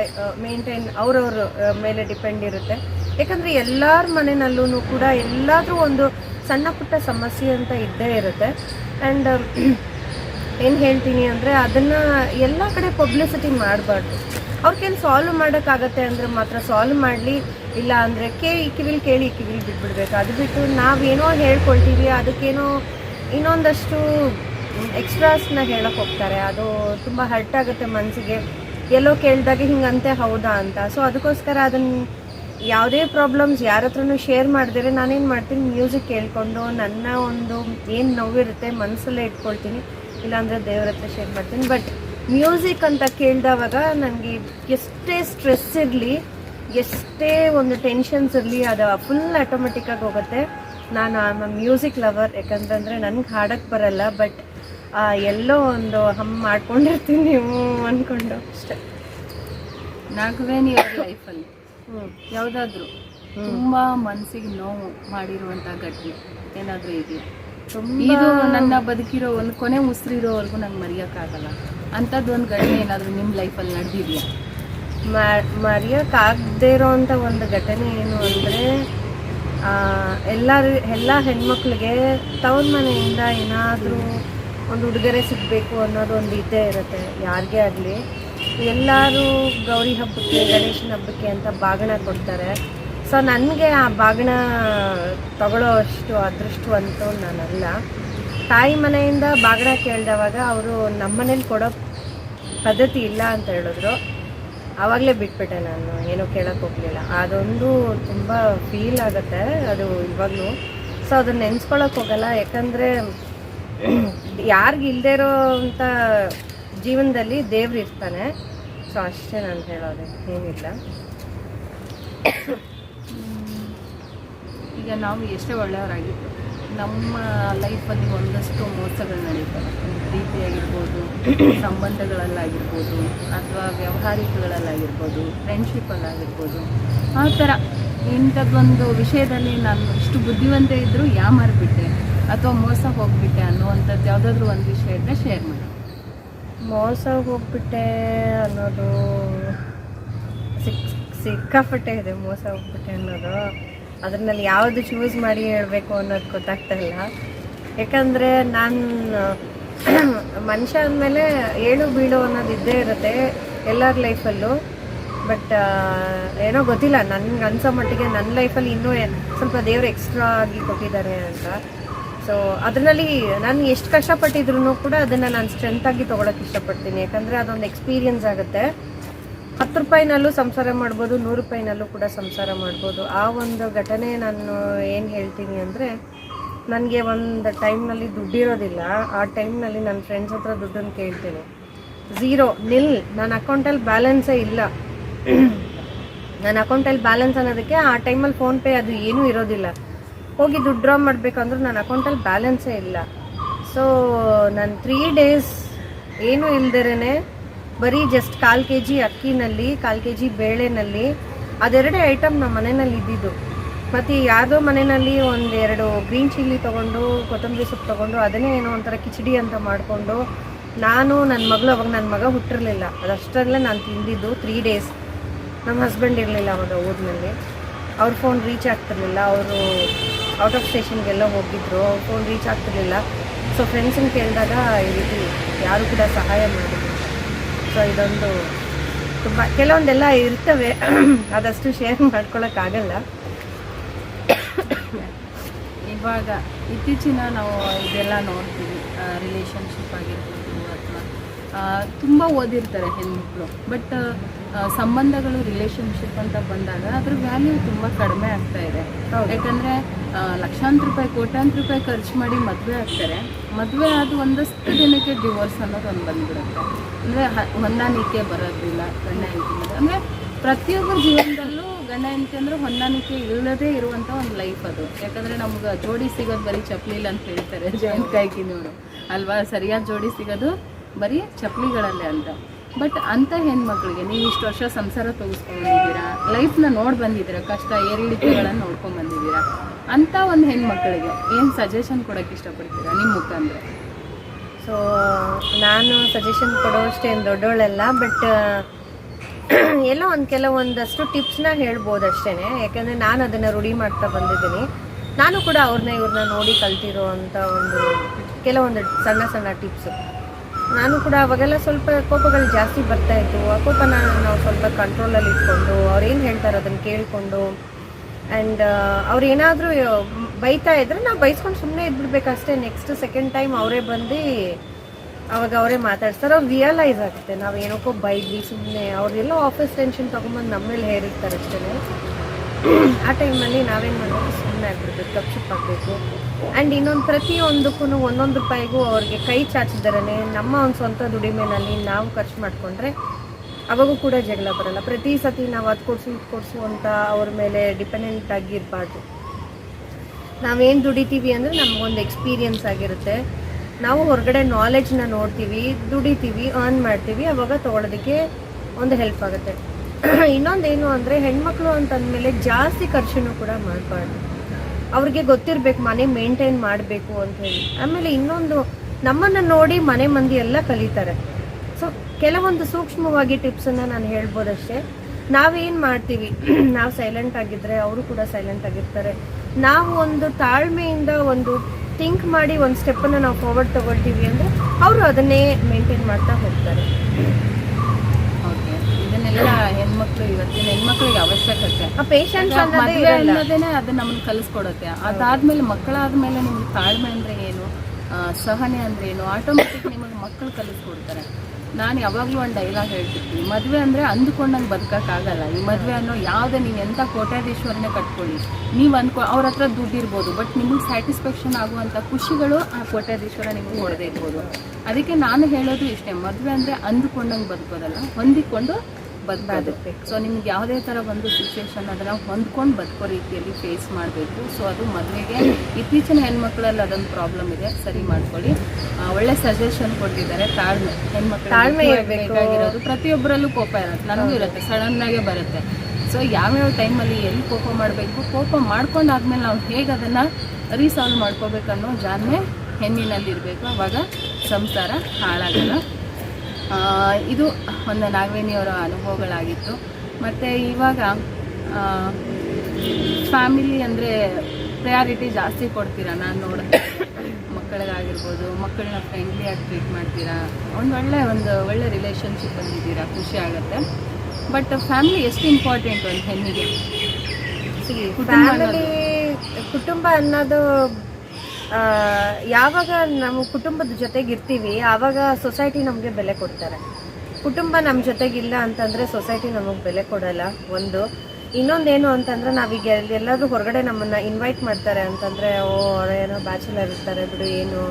ಮೇಂಟೈನ್ ಅವ್ರವ್ರ ಮೇಲೆ ಡಿಪೆಂಡ್ ಇರುತ್ತೆ. ಯಾಕಂದರೆ ಎಲ್ಲರ ಮನೆಯಲ್ಲೂ ಕೂಡ ಎಲ್ಲಾದರೂ ಒಂದು ಸಣ್ಣ ಪುಟ್ಟ ಸಮಸ್ಯೆ ಅಂತ ಇದ್ದೇ ಇರುತ್ತೆ. ಆ್ಯಂಡ್ ಏನು ಹೇಳ್ತೀನಿ ಅಂದರೆ ಅದನ್ನು ಎಲ್ಲ ಕಡೆ ಪಬ್ಲಿಸಿಟಿ ಮಾಡಬಾರ್ದು. ಅವ್ರಿಗೇನು ಸಾಲ್ವ್ ಮಾಡೋಕ್ಕಾಗತ್ತೆ ಅಂದರೆ ಮಾತ್ರ ಸಾಲ್ವ್ ಮಾಡಲಿ, ಇಲ್ಲ ಅಂದರೆ ಕೇ ಈ ಕಿವಿಲ್ ಕೇಳಿ ಈ ಕಿವಿಲ್ ಬಿಟ್ಬಿಡ್ಬೇಕು. ಅದು ಬಿಟ್ಟು ನಾವೇನೋ ಹೇಳ್ಕೊಳ್ತೀವಿ, ಅದಕ್ಕೇನೋ ಇನ್ನೊಂದಷ್ಟು ಎಕ್ಸ್ಟ್ರಾಸ್ನ ಹೇಳೋಕೆ ಹೋಗ್ತಾರೆ. ಅದು ತುಂಬ ಹರ್ಟ್ ಆಗುತ್ತೆ ಮನಸ್ಸಿಗೆ ಎಲ್ಲೋ ಕೇಳಿದಾಗ ಹಿಂಗಂತೆ ಹೌದಾ ಅಂತ. ಸೊ ಅದಕ್ಕೋಸ್ಕರ ಅದನ್ನು ಯಾವುದೇ ಪ್ರಾಬ್ಲಮ್ಸ್ ಯಾರ ಹತ್ರನೂ ಶೇರ್ ಮಾಡಿದರೆ ನಾನೇನು ಮಾಡ್ತೀನಿ ಮ್ಯೂಸಿಕ್ ಕೇಳಿಕೊಂಡು ನನ್ನ ಒಂದು ಏನು ನೋವಿರುತ್ತೆ ಮನಸ್ಸಲ್ಲೇ ಇಟ್ಕೊಳ್ತೀನಿ. ಇಲ್ಲಾಂದರೆ ದೇವ್ರ ಹತ್ರ ಶೇರ್ ಮಾಡ್ತೀನಿ. ಬಟ್ ಮ್ಯೂಸಿಕ್ ಅಂತ ಕೇಳಿದವಾಗ ನನಗೆ ಎಷ್ಟೇ ಸ್ಟ್ರೆಸ್ ಇರಲಿ ಎಷ್ಟೇ ಒಂದು ಟೆನ್ಷನ್ಸ್ ಇರಲಿ ಅದು ಫುಲ್ ಆಟೋಮೆಟಿಕ್ಕಾಗಿ ಹೋಗುತ್ತೆ. ನಾನು ಆಮ್ ಮ್ಯೂಸಿಕ್ ಲವರ್ ಯಾಕಂತಂದರೆ ನನಗೆ ಹಾಡಕ್ಕೆ ಬರಲ್ಲ ಬಟ್ ಎಲ್ಲೋ ಒಂದು ಹಮ್ ಮಾಡ್ಕೊಂಡಿರ್ತೀನಿ ನೀವು ಅಂದ್ಕೊಂಡು ಅಷ್ಟೇ. ನಾಗವೇಣಿ ಅವ್ರ ಲೈಫಲ್ಲಿ ಹ್ಞೂ ಯಾವುದಾದ್ರೂ ತುಂಬ ಮನಸ್ಸಿಗೆ ನೋವು ಮಾಡಿರುವಂಥ ಘಟನೆ ಏನಾದರೂ ಇದೆಯಾ? ಇದು ನನ್ನ ಬದುಕಿರೋ ಒಂದು ಕೊನೆ ಉಸಿರಿರೋವರೆಗೂ ನಂಗೆ ಮರೆಯೋಕ್ಕಾಗಲ್ಲ. ಅಂಥದ್ದು ಒಂದು ಘಟನೆ ಏನಾದರೂ ನಿಮ್ಮ ಲೈಫಲ್ಲಿ ನಡೆದಿದೆಯಾ? ಮರೆಯೋಕ್ಕಾಗದೇ ಇರೋವಂಥ ಒಂದು ಘಟನೆ ಏನು ಅಂದರೆ ಎಲ್ಲರೂ, ಎಲ್ಲ ಹೆಣ್ಮಕ್ಳಿಗೆ ತವ್ರ ಮನೆಯಿಂದ ಏನಾದರೂ ಒಂದು ಉಡುಗೊರೆ ಸಿಗಬೇಕು ಅನ್ನೋದು ಒಂದು ಇದ್ದೇ ಇರುತ್ತೆ, ಯಾರಿಗೇ ಆಗಲಿ. ಎಲ್ಲರೂ ಗೌರಿ ಹಬ್ಬಕ್ಕೆ, ಗಣೇಶನ ಹಬ್ಬಕ್ಕೆ ಅಂತ ಬಾಗಣ ಕೊಡ್ತಾರೆ. ಸೊ ನನಗೆ ಆ ಬಾಗಣ ತಗೊಳ್ಳೋ ಅಷ್ಟು ಅದೃಷ್ಟವಂತೂ ನಾನಲ್ಲ. ತಾಯಿ ಮನೆಯಿಂದ ಬಾಗಡ ಕೇಳಿದವಾಗ ಅವರು ನಮ್ಮನೇಲಿ ಕೊಡೋ ಪದ್ಧತಿ ಇಲ್ಲ ಅಂತ ಹೇಳಿದ್ರು. ಆವಾಗಲೇ ಬಿಟ್ಬಿಟ್ಟೆ ನಾನು, ಏನೂ ಕೇಳಕ್ಕೆ ಹೋಗಲಿಲ್ಲ. ಅದೊಂದು ತುಂಬ ಫೀಲ್ ಆಗುತ್ತೆ ಅದು ಇವಾಗಲೂ. ಸೊ ಅದನ್ನು ನೆನ್ಸ್ಕೊಳಕ್ಕೆ ಹೋಗಲ್ಲ, ಯಾಕಂದರೆ ಯಾರಿಗಿಲ್ಲದೆ ಇರೋ ಇರೋವಂಥ ಜೀವನದಲ್ಲಿ ದೇವ್ರು ಇರ್ತಾನೆ. ಸೊ ಅಷ್ಟೇ ನಾನು ಹೇಳೋದು, ಏನಿಲ್ಲ. ಈಗ ನಾವು ಎಷ್ಟೇ ಒಳ್ಳೆಯವರಾಗಿತ್ತು ನಮ್ಮ ಲೈಫಲ್ಲಿ ಒಂದಷ್ಟು ಮೋಸಗಳು ನಡೀತವೆ. ಪ್ರೀತಿಯಾಗಿರ್ಬೋದು ಸಂಬಂಧಗಳಲ್ಲಾಗಿರ್ಬೋದು ಅಥವಾ ವ್ಯವಹಾರಿಕಗಳಲ್ಲಾಗಿರ್ಬೋದು ಫ್ರೆಂಡ್ಶಿಪ್ಪಲ್ಲಾಗಿರ್ಬೋದು ಆ ಥರ ಇಂಥದ್ದೊಂದು ವಿಷಯದಲ್ಲಿ ನಾನು ಇಷ್ಟು ಬುದ್ಧಿವಂತ ಇದ್ದರೂ ಯಾಮಾರ್ಬಿಟ್ಟೆ ಅಥವಾ ಮೋಸ ಹೋಗಿಬಿಟ್ಟೆ ಅನ್ನುವಂಥದ್ದು ಯಾವುದಾದ್ರೂ ಒಂದು ವಿಷಯ ಇದ್ದರೆ ಶೇರ್ ಮಾಡಿ. ಮೋಸ ಹೋಗ್ಬಿಟ್ಟೆ ಅನ್ನೋದು ಸಿಕ್ ಸಿಕ್ಕಾಪಟ್ಟೆ ಇದೆ ಮೋಸ ಹೋಗ್ಬಿಟ್ಟೆ ಅನ್ನೋದು. ಅದ್ರಲ್ಲಿ ಯಾವುದು ಚೂಸ್ ಮಾಡಿ ಹೇಳಬೇಕು ಅನ್ನೋದು ಗೊತ್ತಾಗ್ತಾ ಇಲ್ಲ. ಯಾಕಂದರೆ ನಾನು, ಮನುಷ್ಯ ಅಂದಮೇಲೆ ಏಳು ಬೀಳು ಅನ್ನೋದು ಇದ್ದೇ ಇರುತ್ತೆ ಎಲ್ಲರ ಲೈಫಲ್ಲೂ ಬಟ್ ಏನೋ ಗೊತ್ತಿಲ್ಲ, ನನ್ಗೆ ಅನ್ಸೋ ಮಟ್ಟಿಗೆ ನನ್ನ ಲೈಫಲ್ಲಿ ಇನ್ನೂ ಸ್ವಲ್ಪ ದೇವ್ರು ಎಕ್ಸ್ಟ್ರಾ ಆಗಿ ಕೊಟ್ಟಿದ್ದಾರೆ ಅಂತ. ಸೊ ಅದರಲ್ಲಿ ನಾನು ಎಷ್ಟು ಕಷ್ಟಪಟ್ಟಿದ್ರು ಕೂಡ ಅದನ್ನು ನಾನು ಸ್ಟ್ರೆಂತಾಗಿ ತೊಗೊಳಕ್ಕೆ ಇಷ್ಟಪಡ್ತೀನಿ. ಯಾಕಂದರೆ ಅದೊಂದು ಎಕ್ಸ್ಪೀರಿಯನ್ಸ್ ಆಗುತ್ತೆ. ಹತ್ತು ರೂಪಾಯಿನಲ್ಲೂ ಸಂಸಾರ ಮಾಡ್ಬೋದು, ನೂರು ರೂಪಾಯಿನಲ್ಲೂ ಕೂಡ ಸಂಸಾರ ಮಾಡ್ಬೋದು. ಆ ಒಂದು ಘಟನೆ ನಾನು ಏನು ಹೇಳ್ತೀನಿ ಅಂದರೆ, ನನಗೆ ಒಂದು ಟೈಮ್ನಲ್ಲಿ ದುಡ್ಡಿರೋದಿಲ್ಲ. ಆ ಟೈಮ್ನಲ್ಲಿ ನನ್ನ ಫ್ರೆಂಡ್ಸ್ ಹತ್ರ ದುಡ್ಡನ್ನು ಕೇಳ್ತೀನಿ. Zero nil. ನನ್ನ ಅಕೌಂಟಲ್ಲಿ ಬ್ಯಾಲೆನ್ಸೇ ಇಲ್ಲ. ನನ್ನ ಅಕೌಂಟಲ್ಲಿ ಬ್ಯಾಲೆನ್ಸ್ ಅನ್ನೋದಕ್ಕೆ ಆ ಟೈಮಲ್ಲಿ ಫೋನ್ಪೇ ಅದು ಏನೂ ಇರೋದಿಲ್ಲ. ಹೋಗಿ ದುಡ್ಡು ಡ್ರಾ ಮಾಡಬೇಕಂದ್ರೂ ನನ್ನ ಅಕೌಂಟಲ್ಲಿ ಬ್ಯಾಲೆನ್ಸೇ ಇಲ್ಲ. ಸೊ ನಾನು ತ್ರೀ ಡೇಸ್ ಏನೂ ಇಲ್ದೇನೆ ಬರೀ ಜಸ್ಟ್ ಕಾಲು ಕೆ ಜಿ ಅಕ್ಕಿನಲ್ಲಿ, ಕಾಲು ಕೆ ಜಿ ಬೇಳೆನಲ್ಲಿ, ಅದೆರಡೇ ಐಟಮ್ ನಮ್ಮ ಮನೆಯಲ್ಲಿ ಇದ್ದಿದ್ದು. ಮತ್ತು ಯಾವುದೋ ಮನೆಯಲ್ಲಿ ಒಂದೆರಡು ಗ್ರೀನ್ ಚಿಲ್ಲಿ ತೊಗೊಂಡು, ಕೊತ್ತಂಬರಿ ಸೊಪ್ಪು ತೊಗೊಂಡು, ಅದನ್ನೇ ಏನೋ ಒಂಥರ ಕಿಚಡಿ ಅಂತ ಮಾಡಿಕೊಂಡು, ನಾನು ನನ್ನ ಮಗಳು ಅವಾಗ ನನ್ನ ಮಗ ಹುಟ್ಟಿರಲಿಲ್ಲ. ಅದಷ್ಟರಲ್ಲೇ ನಾನು ತಿಂದಿದ್ದು ತ್ರೀ ಡೇಸ್ ನಮ್ಮ ಹಸ್ಬೆಂಡ್ ಇರಲಿಲ್ಲ ಅವಾಗ ಊರಿನಲ್ಲಿ. ಅವ್ರ ಫೋನ್ ರೀಚ್ ಆಗ್ತಿರ್ಲಿಲ್ಲ. ಅವರು ಔಟ್ ಆಫ್ ಸ್ಟೇಷನ್ಗೆಲ್ಲ ಹೋಗಿದ್ರು. ಅವ್ರ ಫೋನ್ ರೀಚ್ ಆಗ್ತಿರ್ಲಿಲ್ಲ. ಸೊ ಫ್ರೆಂಡ್ಸನ್ನು ಕೇಳಿದಾಗ ಈ ರೀತಿ ಯಾರು ಕೂಡ ಸಹಾಯ ಮಾಡಿದ್ರು. ಸೊ ಇದೊಂದು ತುಂಬ, ಕೆಲವೊಂದೆಲ್ಲ ಇರ್ತವೆ. ಅದಷ್ಟು ಶೇರ್ ಮಾಡ್ಕೊಳಕ್ಕಾಗಲ್ಲ. ಇವಾಗ ಇತ್ತೀಚಿನ ನಾವು ಇದೆಲ್ಲ ನೋಡ್ತೀವಿ ರಿಲೇಷನ್ಶಿಪ್ ಆಗಿರ್ಬೋದು ಅಥವಾ ತುಂಬ ಓದಿರ್ತಾರೆ ಹೆಣ್ಮಕ್ಳು ಬಟ್ ಸಂಬಂಧಗಳು ರಿಲೇಶನ್ಶಿಪ್ ಅಂತ ಬಂದಾಗ ಅದ್ರ ವ್ಯಾಲ್ಯೂ ತುಂಬ ಕಡಿಮೆ ಆಗ್ತಾ ಇದೆ. ಯಾಕಂದ್ರೆ ಲಕ್ಷಾಂತರ ರೂಪಾಯಿ ಕೋಟ್ಯಾಂತರ ರೂಪಾಯಿ ಖರ್ಚು ಮಾಡಿ ಮದುವೆ ಆಗ್ತಾರೆ. ಮದುವೆ ಆದ ಒಂದಷ್ಟು ದಿನಕ್ಕೆ ಡಿವೋರ್ಸ್ ಅನ್ನೋದು ಒಂದು ಬಂದ್ಬಿಡುತ್ತೆ. ಅಂದರೆ ಹೊಂದಾಣಿಕೆ ಬರೋದಿಲ್ಲ ಗಂಡ ಹೆಂಡತಿ ಅಂದರೆ ಪ್ರತಿಯೊಬ್ಬರ ಜೀವನದಲ್ಲೂ ಗಂಡ ಹೆಂಡತಿ ಅಂದ್ರೆ ಹೊಂದಾಣಿಕೆ ಇಲ್ಲದೇ ಇರುವಂಥ ಒಂದು ಲೈಫ್ ಅದು. ಯಾಕಂದರೆ ನಮ್ಗೆ ಜೋಡಿ ಸಿಗೋದು ಬರೀ ಚಪ್ಪಲಿಲ್ಲ ಅಂತ ಹೇಳ್ತಾರೆ ಜಯಂತ್ ಕಾಯ್ಕಿನವರು ಅಲ್ವಾ? ಸರಿಯಾದ ಜೋಡಿ ಸಿಗೋದು ಬರೀ ಚಪ್ಪಲಿಗಳಲ್ಲೇ ಅಂತ. ಬಟ್ ಅಂಥ ಹೆಣ್ಮಕ್ಳಿಗೆ ನೀವು ಇಷ್ಟು ವರ್ಷ ಸಂಸಾರ ತೊಗಸ್ಕೊಂಡಿದ್ದೀರಾ ಲೈಫ್ನ ನೋಡಿ ಬಂದಿದ್ದೀರಾ? ಕಷ್ಟ, ಏರಿಳಿತಗಳನ್ನು ನೋಡ್ಕೊಂಡು ಬಂದಿದ್ದೀರಾ? ಅಂಥ ಒಂದು ಹೆಣ್ಮಕ್ಳಿಗೆ ಏನು ಸಜೆಷನ್ ಕೊಡೋಕ್ಕೆ ಇಷ್ಟಪಡ್ತೀರಾ ನಿಮ್ಮ ಮುಖಾಂತರ? ಸೊ ನಾನು ಸಜೆಷನ್ ಕೊಡೋಷ್ಟೇ ಏನು ದೊಡ್ಡವಳಲ್ಲ ಬಟ್ ಎಲ್ಲೋ ಒಂದು ಕೆಲವೊಂದಷ್ಟು ಟಿಪ್ಸ್ನ ಹೇಳ್ಬೋದು ಅಷ್ಟೇ ಯಾಕಂದರೆ ನಾನು ಅದನ್ನು ರೂಢಿ ಮಾಡ್ತಾ ಬಂದಿದ್ದೀನಿ. ನಾನು ಕೂಡ ಅವ್ರನ್ನ ಇವ್ರನ್ನ ನೋಡಿ ಕಲ್ತಿರೋ ಅಂಥ ಒಂದು ಕೆಲವೊಂದು ಸಣ್ಣ ಸಣ್ಣ ಟಿಪ್ಸು ನಾನು ಕೂಡ ಅವಾಗೆಲ್ಲ ಸ್ವಲ್ಪ ಕೋಪಗಳು ಜಾಸ್ತಿ ಬರ್ತಾ ಇತ್ತು. ಆ ಕೋಪನ ನಾವು ಸ್ವಲ್ಪ ಕಂಟ್ರೋಲಲ್ಲಿ ಇಟ್ಕೊಂಡು, ಅವ್ರು ಏನು ಹೇಳ್ತಾರೆ ಅದನ್ನು ಕೇಳಿಕೊಂಡು ಆ್ಯಂಡ್ ಅವ್ರು ಏನಾದರೂ ಬೈತಾ ಇದ್ರೆ ನಾವು ಬೈಸ್ಕೊಂಡು ಸುಮ್ಮನೆ ಇದ್ಬಿಡ್ಬೇಕಷ್ಟೇ ನೆಕ್ಸ್ಟ್ ಸೆಕೆಂಡ್ ಟೈಮ್ ಅವರೇ ಬಂದು ಅವಾಗ ಅವರೇ ಮಾತಾಡ್ತಾರೆ ಅವ್ರು ರಿಯಲೈಸ್ ಆಗುತ್ತೆ. ನಾವು ಏನಕ್ಕೋ ಬೈದ್ವಿ ಸುಮ್ಮನೆ ಅವ್ರೆಲ್ಲ ಆಫೀಸ್ ಟೆನ್ಷನ್ ತೊಗೊಂಬಂದು ನಮ್ಮ ಮೇಲೆ ಹೇರಿರ್ತಾರೆ ಅಷ್ಟೇ. ಆ ಟೈಮಲ್ಲಿ ನಾವೇನು ಮಾಡಬೇಕು ಸುಮ್ಮನೆ ಆಗ್ಬಿಡ್ಬೇಕು ತಪ್ಪು ಆಗಬೇಕು ಆ್ಯಂಡ್ ಇನ್ನೊಂದು ಪ್ರತಿಯೊಂದಕ್ಕೂ ಒಂದೊಂದು ರೂಪಾಯಿಗೂ ಅವ್ರಿಗೆ ಕೈ ಚಾಚಿದರೇ ನಮ್ಮ ಒಂದು ಸ್ವಂತ ದುಡಿಮೆನಲ್ಲಿ ನಾವು ಖರ್ಚು ಮಾಡಿಕೊಂಡ್ರೆ ಅವಾಗೂ ಕೂಡ ಜಗಳ ಬರಲ್ಲ. ಪ್ರತಿ ಸತಿ ನಾವು ಅದು ಕೊಡಿಸು, ಇದು ಕೊಡಿಸು ಅಂತ ಅವ್ರ ಮೇಲೆ ಡಿಪೆಂಡೆಂಟ್ ಆಗಿರಬಾರ್ದು ನಾವೇನು ದುಡಿತೀವಿ ಅಂದರೆ ನಮಗೊಂದು ಎಕ್ಸ್ಪೀರಿಯನ್ಸ್ ಆಗಿರುತ್ತೆ. ನಾವು ಹೊರಗಡೆ ನಾಲೆಜ್ನ ನೋಡ್ತೀವಿ, ದುಡಿತೀವಿ ಅರ್ನ್ ಮಾಡ್ತೀವಿ, ಅವಾಗ ತೊಗೊಳೋದಕ್ಕೆ ಒಂದು ಹೆಲ್ಪ್ ಆಗುತ್ತೆ. ಇನ್ನೊಂದೇನು ಅಂದರೆ ಹೆಣ್ಮಕ್ಳು ಅಂತಂದಮೇಲೆ ಜಾಸ್ತಿ ಖರ್ಚನ್ನು ಕೂಡ ಮಾಡಬಾರ್ದು. ಅವ್ರಿಗೆ ಗೊತ್ತಿರಬೇಕು, ಮನೆ ಮೇಂಟೈನ್ ಮಾಡಬೇಕು ಅಂತ ಹೇಳಿ. ಆಮೇಲೆ ಇನ್ನೊಂದು, ನಮ್ಮನ್ನು ನೋಡಿ ಮನೆ ಮಂದಿ ಎಲ್ಲ ಕಲಿತಾರೆ. ಸೊ ಕೆಲವೊಂದು ಸೂಕ್ಷ್ಮವಾಗಿ ಟಿಪ್ಸನ್ನು ನಾನು ಹೇಳ್ಬೋದಷ್ಟೇ. ನಾವೇನು ಮಾಡ್ತೀವಿ? ನಾವು ಸೈಲೆಂಟ್ ಆಗಿದ್ದರೆ ಅವರು ಕೂಡ ಸೈಲೆಂಟ್ ಆಗಿರ್ತಾರೆ. ನಾವು ಒಂದು ತಾಳ್ಮೆಯಿಂದ ಒಂದು ಥಿಂಕ್ ಮಾಡಿ ಒಂದು ಸ್ಟೆಪ್ಪನ್ನು ನಾವು ಫಾರ್ವರ್ಡ್ ತಗೊಳ್ತೀವಿ ಅಂದರೆ ಅವರು ಅದನ್ನೇ ಮೇಂಟೈನ್ ಮಾಡ್ತಾ ಹೋಗ್ತಾರೆ. ಇದನ್ನೆಲ್ಲ ಹೆಣ್ಮಕ್ಳು ಇವತ್ತಿನ ಹೆಣ್ಮಕ್ಳಿಗೆ ಅವಶ್ಯಕತೆ. ಪೇಷಂಟ್ ಪೇಷನ್ಸ್ ಮದುವೆ ಅನ್ನೋದೇನೆ ಅದು ನಮ್ಗೆ ಕಲಿಸ್ಕೊಡುತ್ತೆ. ಅದಾದ್ಮೇಲೆ ಮಕ್ಕಳಾದ್ಮೇಲೆ ನಿಮ್ಗೆ ತಾಳ್ಮೆ ಅಂದ್ರೆ ಏನು? ಸಹನೆ ಅಂದ್ರೆ ಏನು? ಆಟೋಮೆಟಿಕ್ ನಿಮಗೆ ಮಕ್ಕಳು ಕಲಿಸ್ಕೊಡ್ತಾರೆ. ನಾನು ಯಾವಾಗಲೂ ಒಂದು ಡೈಲಾಗ್ ಹೇಳ್ತಿರ್ತೀನಿ. ಮದುವೆ ಅಂದರೆ ಅಂದುಕೊಂಡಂಗೆ ಬದುಕೋಕ್ಕಾಗಲ್ಲ. ಈ ಮದುವೆ ಅನ್ನೋ ಯಾವುದೇ ನೀವು ಎಂಥ ಕೋಟ್ಯಾಧೀಶ್ವರನೇ ಕಟ್ಕೊಳ್ಳಿ. ನೀವು ಅಂದ್ಕೊ ಅವ್ರ ಹತ್ರ ದುಡ್ಡು ಇರ್ಬೋದು ಬಟ್ ನಿಮಗೆ ಸ್ಯಾಟಿಸ್ಫ್ಯಾಕ್ಷನ್ ಆಗುವಂಥ ಖುಷಿಗಳು ಆ ಕೋಟ್ಯಾಧೀಶ್ವರ ನಿಮಗೆ ಹೊಡೆದೇ ಇರ್ಬೋದು. ಅದಕ್ಕೆ ನಾನು ಹೇಳೋದು ಇಷ್ಟೇ. ಮದುವೆ ಅಂದರೆ ಅಂದ್ಕೊಂಡಂಗೆ ಬದುಕೋದಲ್ಲ. ಹೊಂದಿಕೊಂಡು ಬದುಕೋದು ಸೊ ನಿಮ್ಗೆ ಯಾವುದೇ ಥರ ಒಂದು ಸಿಚುವೇಶನ್ ಅದನ್ನು ಹೊಂದ್ಕೊಂಡು ಬದುಕೋ ರೀತಿಯಲ್ಲಿ ಫೇಸ್ ಮಾಡಬೇಕು. ಸೊ ಅದು ಮದುವೆಗೆ ಇತ್ತೀಚಿನ ಹೆಣ್ಮಕ್ಳಲ್ಲಿ ಅದೊಂದು ಪ್ರಾಬ್ಲಮ್ ಇದೆ. ಸರಿ ಮಾಡ್ಕೊಳ್ಳಿ. ಒಳ್ಳೆ ಸಜೆಷನ್ ಕೊಟ್ಟಿದ್ದಾರೆ. ತಾಳ್ಮೆ. ಹೆಣ್ಮಕ್ಳು ತಾಳ್ಮೆ. ಬೇಕಾಗಿರೋದು ಪ್ರತಿಯೊಬ್ಬರಲ್ಲೂ ಕೋಪ ಇರುತ್ತೆ. ನನಗೂ ಇರುತ್ತೆ. ಸಡನ್ ಆಗೇ ಬರುತ್ತೆ. ಸೊ ಯಾವ್ಯಾವ ಟೈಮಲ್ಲಿ ಎಲ್ಲಿ ಕೋಪ ಮಾಡಬೇಕು? ಕೋಪ ಮಾಡ್ಕೊಂಡಾದ್ಮೇಲೆ ನಾವು ಹೇಗೆ ಅದನ್ನು ರೀಸಾಲ್ವ್ ಮಾಡ್ಕೋಬೇಕನ್ನೋ ಜಾನ್ಮೆ ಹೆಣ್ಣಿನಲ್ಲಿರಬೇಕು. ಅವಾಗ ಸಂಸಾರ ಹಾಳಾಗಲ್ಲ. ಇದು ಒಂದು ನಾಗವೇಣಿಯವರ ಅನುಭವಗಳಾಗಿತ್ತು. ಮತ್ತು ಇವಾಗ ಫ್ಯಾಮಿಲಿ ಅಂದರೆ ಪ್ರಯಾರಿಟಿ ಜಾಸ್ತಿ ಕೊಡ್ತೀರಾ? ನಾನು ನೋಡಿದೆ ಮಕ್ಕಳಿಗಾಗಿರ್ಬೋದು ಮಕ್ಕಳನ್ನ ಫ್ರೆಂಡ್ಲಿಯಾಗಿ ಟ್ರೀಟ್ ಮಾಡ್ತೀರಾ? ಒಂದು ಒಳ್ಳೆ ಒಂದು ಒಳ್ಳೆ ರಿಲೇಷನ್ಶಿಪ್ ಬಂದಿದ್ದೀರಾ? ಖುಷಿ ಆಗುತ್ತೆ. ಬಟ್ ಫ್ಯಾಮಿಲಿ ಎಷ್ಟು ಇಂಪಾರ್ಟೆಂಟ್ ಒಂದು ಹೆಣ್ಣಿಗೆ ಕುಟುಂಬ ಕುಟುಂಬ ಅನ್ನೋದು ಯಾವಾಗ ನಮ್ಮ ಕುಟುಂಬದ ಜೊತೆಗೆ ಇರ್ತೀವಿ, ಆವಾಗ ಸೊಸೈಟಿ ನಮಗೆ ಬೆಲೆ ಕೊಡ್ತಾರೆ. ಕುಟುಂಬ ನಮ್ಮ ಜೊತೆಗಿಲ್ಲ ಅಂತಂದರೆ ಸೊಸೈಟಿ ನಮಗೆ ಬೆಲೆ ಕೊಡಲ್ಲ, ಒಂದು. ಇನ್ನೊಂದೇನು ಅಂತಂದರೆ ನಾವೀಗ ಎಲ್ಲರೂ ಹೊರಗಡೆ ನಮ್ಮನ್ನು ಇನ್ವೈಟ್ ಮಾಡ್ತಾರೆ ಅಂತಂದರೆ, ಓ ಏನೋ ಬ್ಯಾಚುಲರ್ ಇರ್ತಾರೆ ಬಿಡು, ಏನು.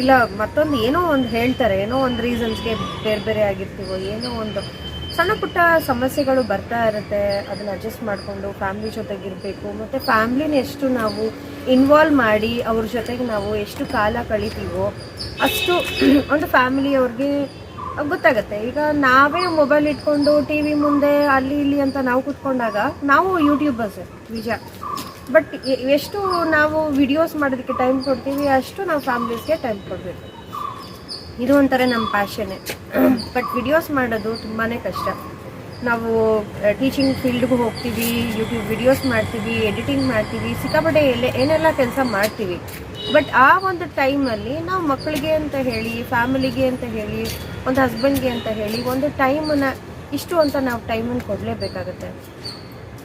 ಇಲ್ಲ, ಮತ್ತೊಂದು ಏನೋ ಒಂದು ಹೇಳ್ತಾರೆ, ಏನೋ ಒಂದು ರೀಸನ್ಸ್ಗೆ ಬೇರೆ ಬೇರೆ ಆಗಿರ್ತೀವೋ, ಏನೋ ಒಂದು. ಸಣ್ಣ ಪುಟ್ಟ ಸಮಸ್ಯೆಗಳು ಬರ್ತಾ ಇರುತ್ತೆ, ಅದನ್ನ ಅಡ್ಜಸ್ಟ್ ಮಾಡಿಕೊಂಡು ಫ್ಯಾಮಿಲಿ ಜೊತೆಗಿರಬೇಕು ಮತ್ತು ಫ್ಯಾಮ್ಲಿನ ಎಷ್ಟು ನಾವು ಇನ್ವಾಲ್ವ್ ಮಾಡಿ ಅವ್ರ ಜೊತೆಗೆ ನಾವು ಎಷ್ಟು ಕಾಲ ಕಳಿತೀವೋ ಅಷ್ಟು ಒಂದು ಫ್ಯಾಮಿಲಿ ಅವ್ರಿಗೆ ಗೊತ್ತಾಗುತ್ತೆ. ಈಗ ನಾವೇ ಮೊಬೈಲ್ ಇಟ್ಕೊಂಡು ಟಿ ವಿ ಮುಂದೆ ಅಲ್ಲಿ ಇಲ್ಲಿ ಅಂತ ನಾವು ಕೂತ್ಕೊಂಡಾಗ ನಾವು ಯೂಟ್ಯೂಬರ್ಸ್ ನಿಜ. ಬಟ್ ಎಷ್ಟು ನಾವು ವಿಡಿಯೋಸ್ ಮಾಡೋದಕ್ಕೆ ಟೈಮ್ ಕೊಡ್ತೀವಿ, ಅಷ್ಟು ನಾವು ಫ್ಯಾಮ್ಲೀಸ್ಗೆ ಟೈಮ್ ಕೊಡಬೇಕು. ಇದು ಒಂಥರ ನಮ್ಮ ಪ್ಯಾಷನ್ನೇ ಬಟ್ ವಿಡಿಯೋಸ್ ಮಾಡೋದು ತುಂಬಾ ಕಷ್ಟ. ನಾವು ಟೀಚಿಂಗ್ ಫೀಲ್ಡ್ಗೂ ಹೋಗ್ತೀವಿ ಯೂಟ್ಯೂಬ್ ವಿಡಿಯೋಸ್ ಮಾಡ್ತೀವಿ ಎಡಿಟಿಂಗ್ ಮಾಡ್ತೀವಿ, ಸಿಕ್ಕಾಪಟ್ಟೆ ಎಲ್ಲ ಏನೆಲ್ಲ ಕೆಲಸ ಮಾಡ್ತೀವಿ. ಬಟ್ ಆ ಒಂದು ಟೈಮಲ್ಲಿ ನಾವು ಮಕ್ಕಳಿಗೆ ಅಂತ ಹೇಳಿ ಫ್ಯಾಮಿಲಿಗೆ ಅಂತ ಹೇಳಿ, ಒಂದು ಹಸ್ಬೆಂಡ್ಗೆ ಅಂತ ಹೇಳಿ, ಒಂದು ಟೈಮನ್ನು ಇಷ್ಟು ಅಂತ ನಾವು ಟೈಮನ್ನು ಕೊಡಲೇಬೇಕಾಗತ್ತೆ.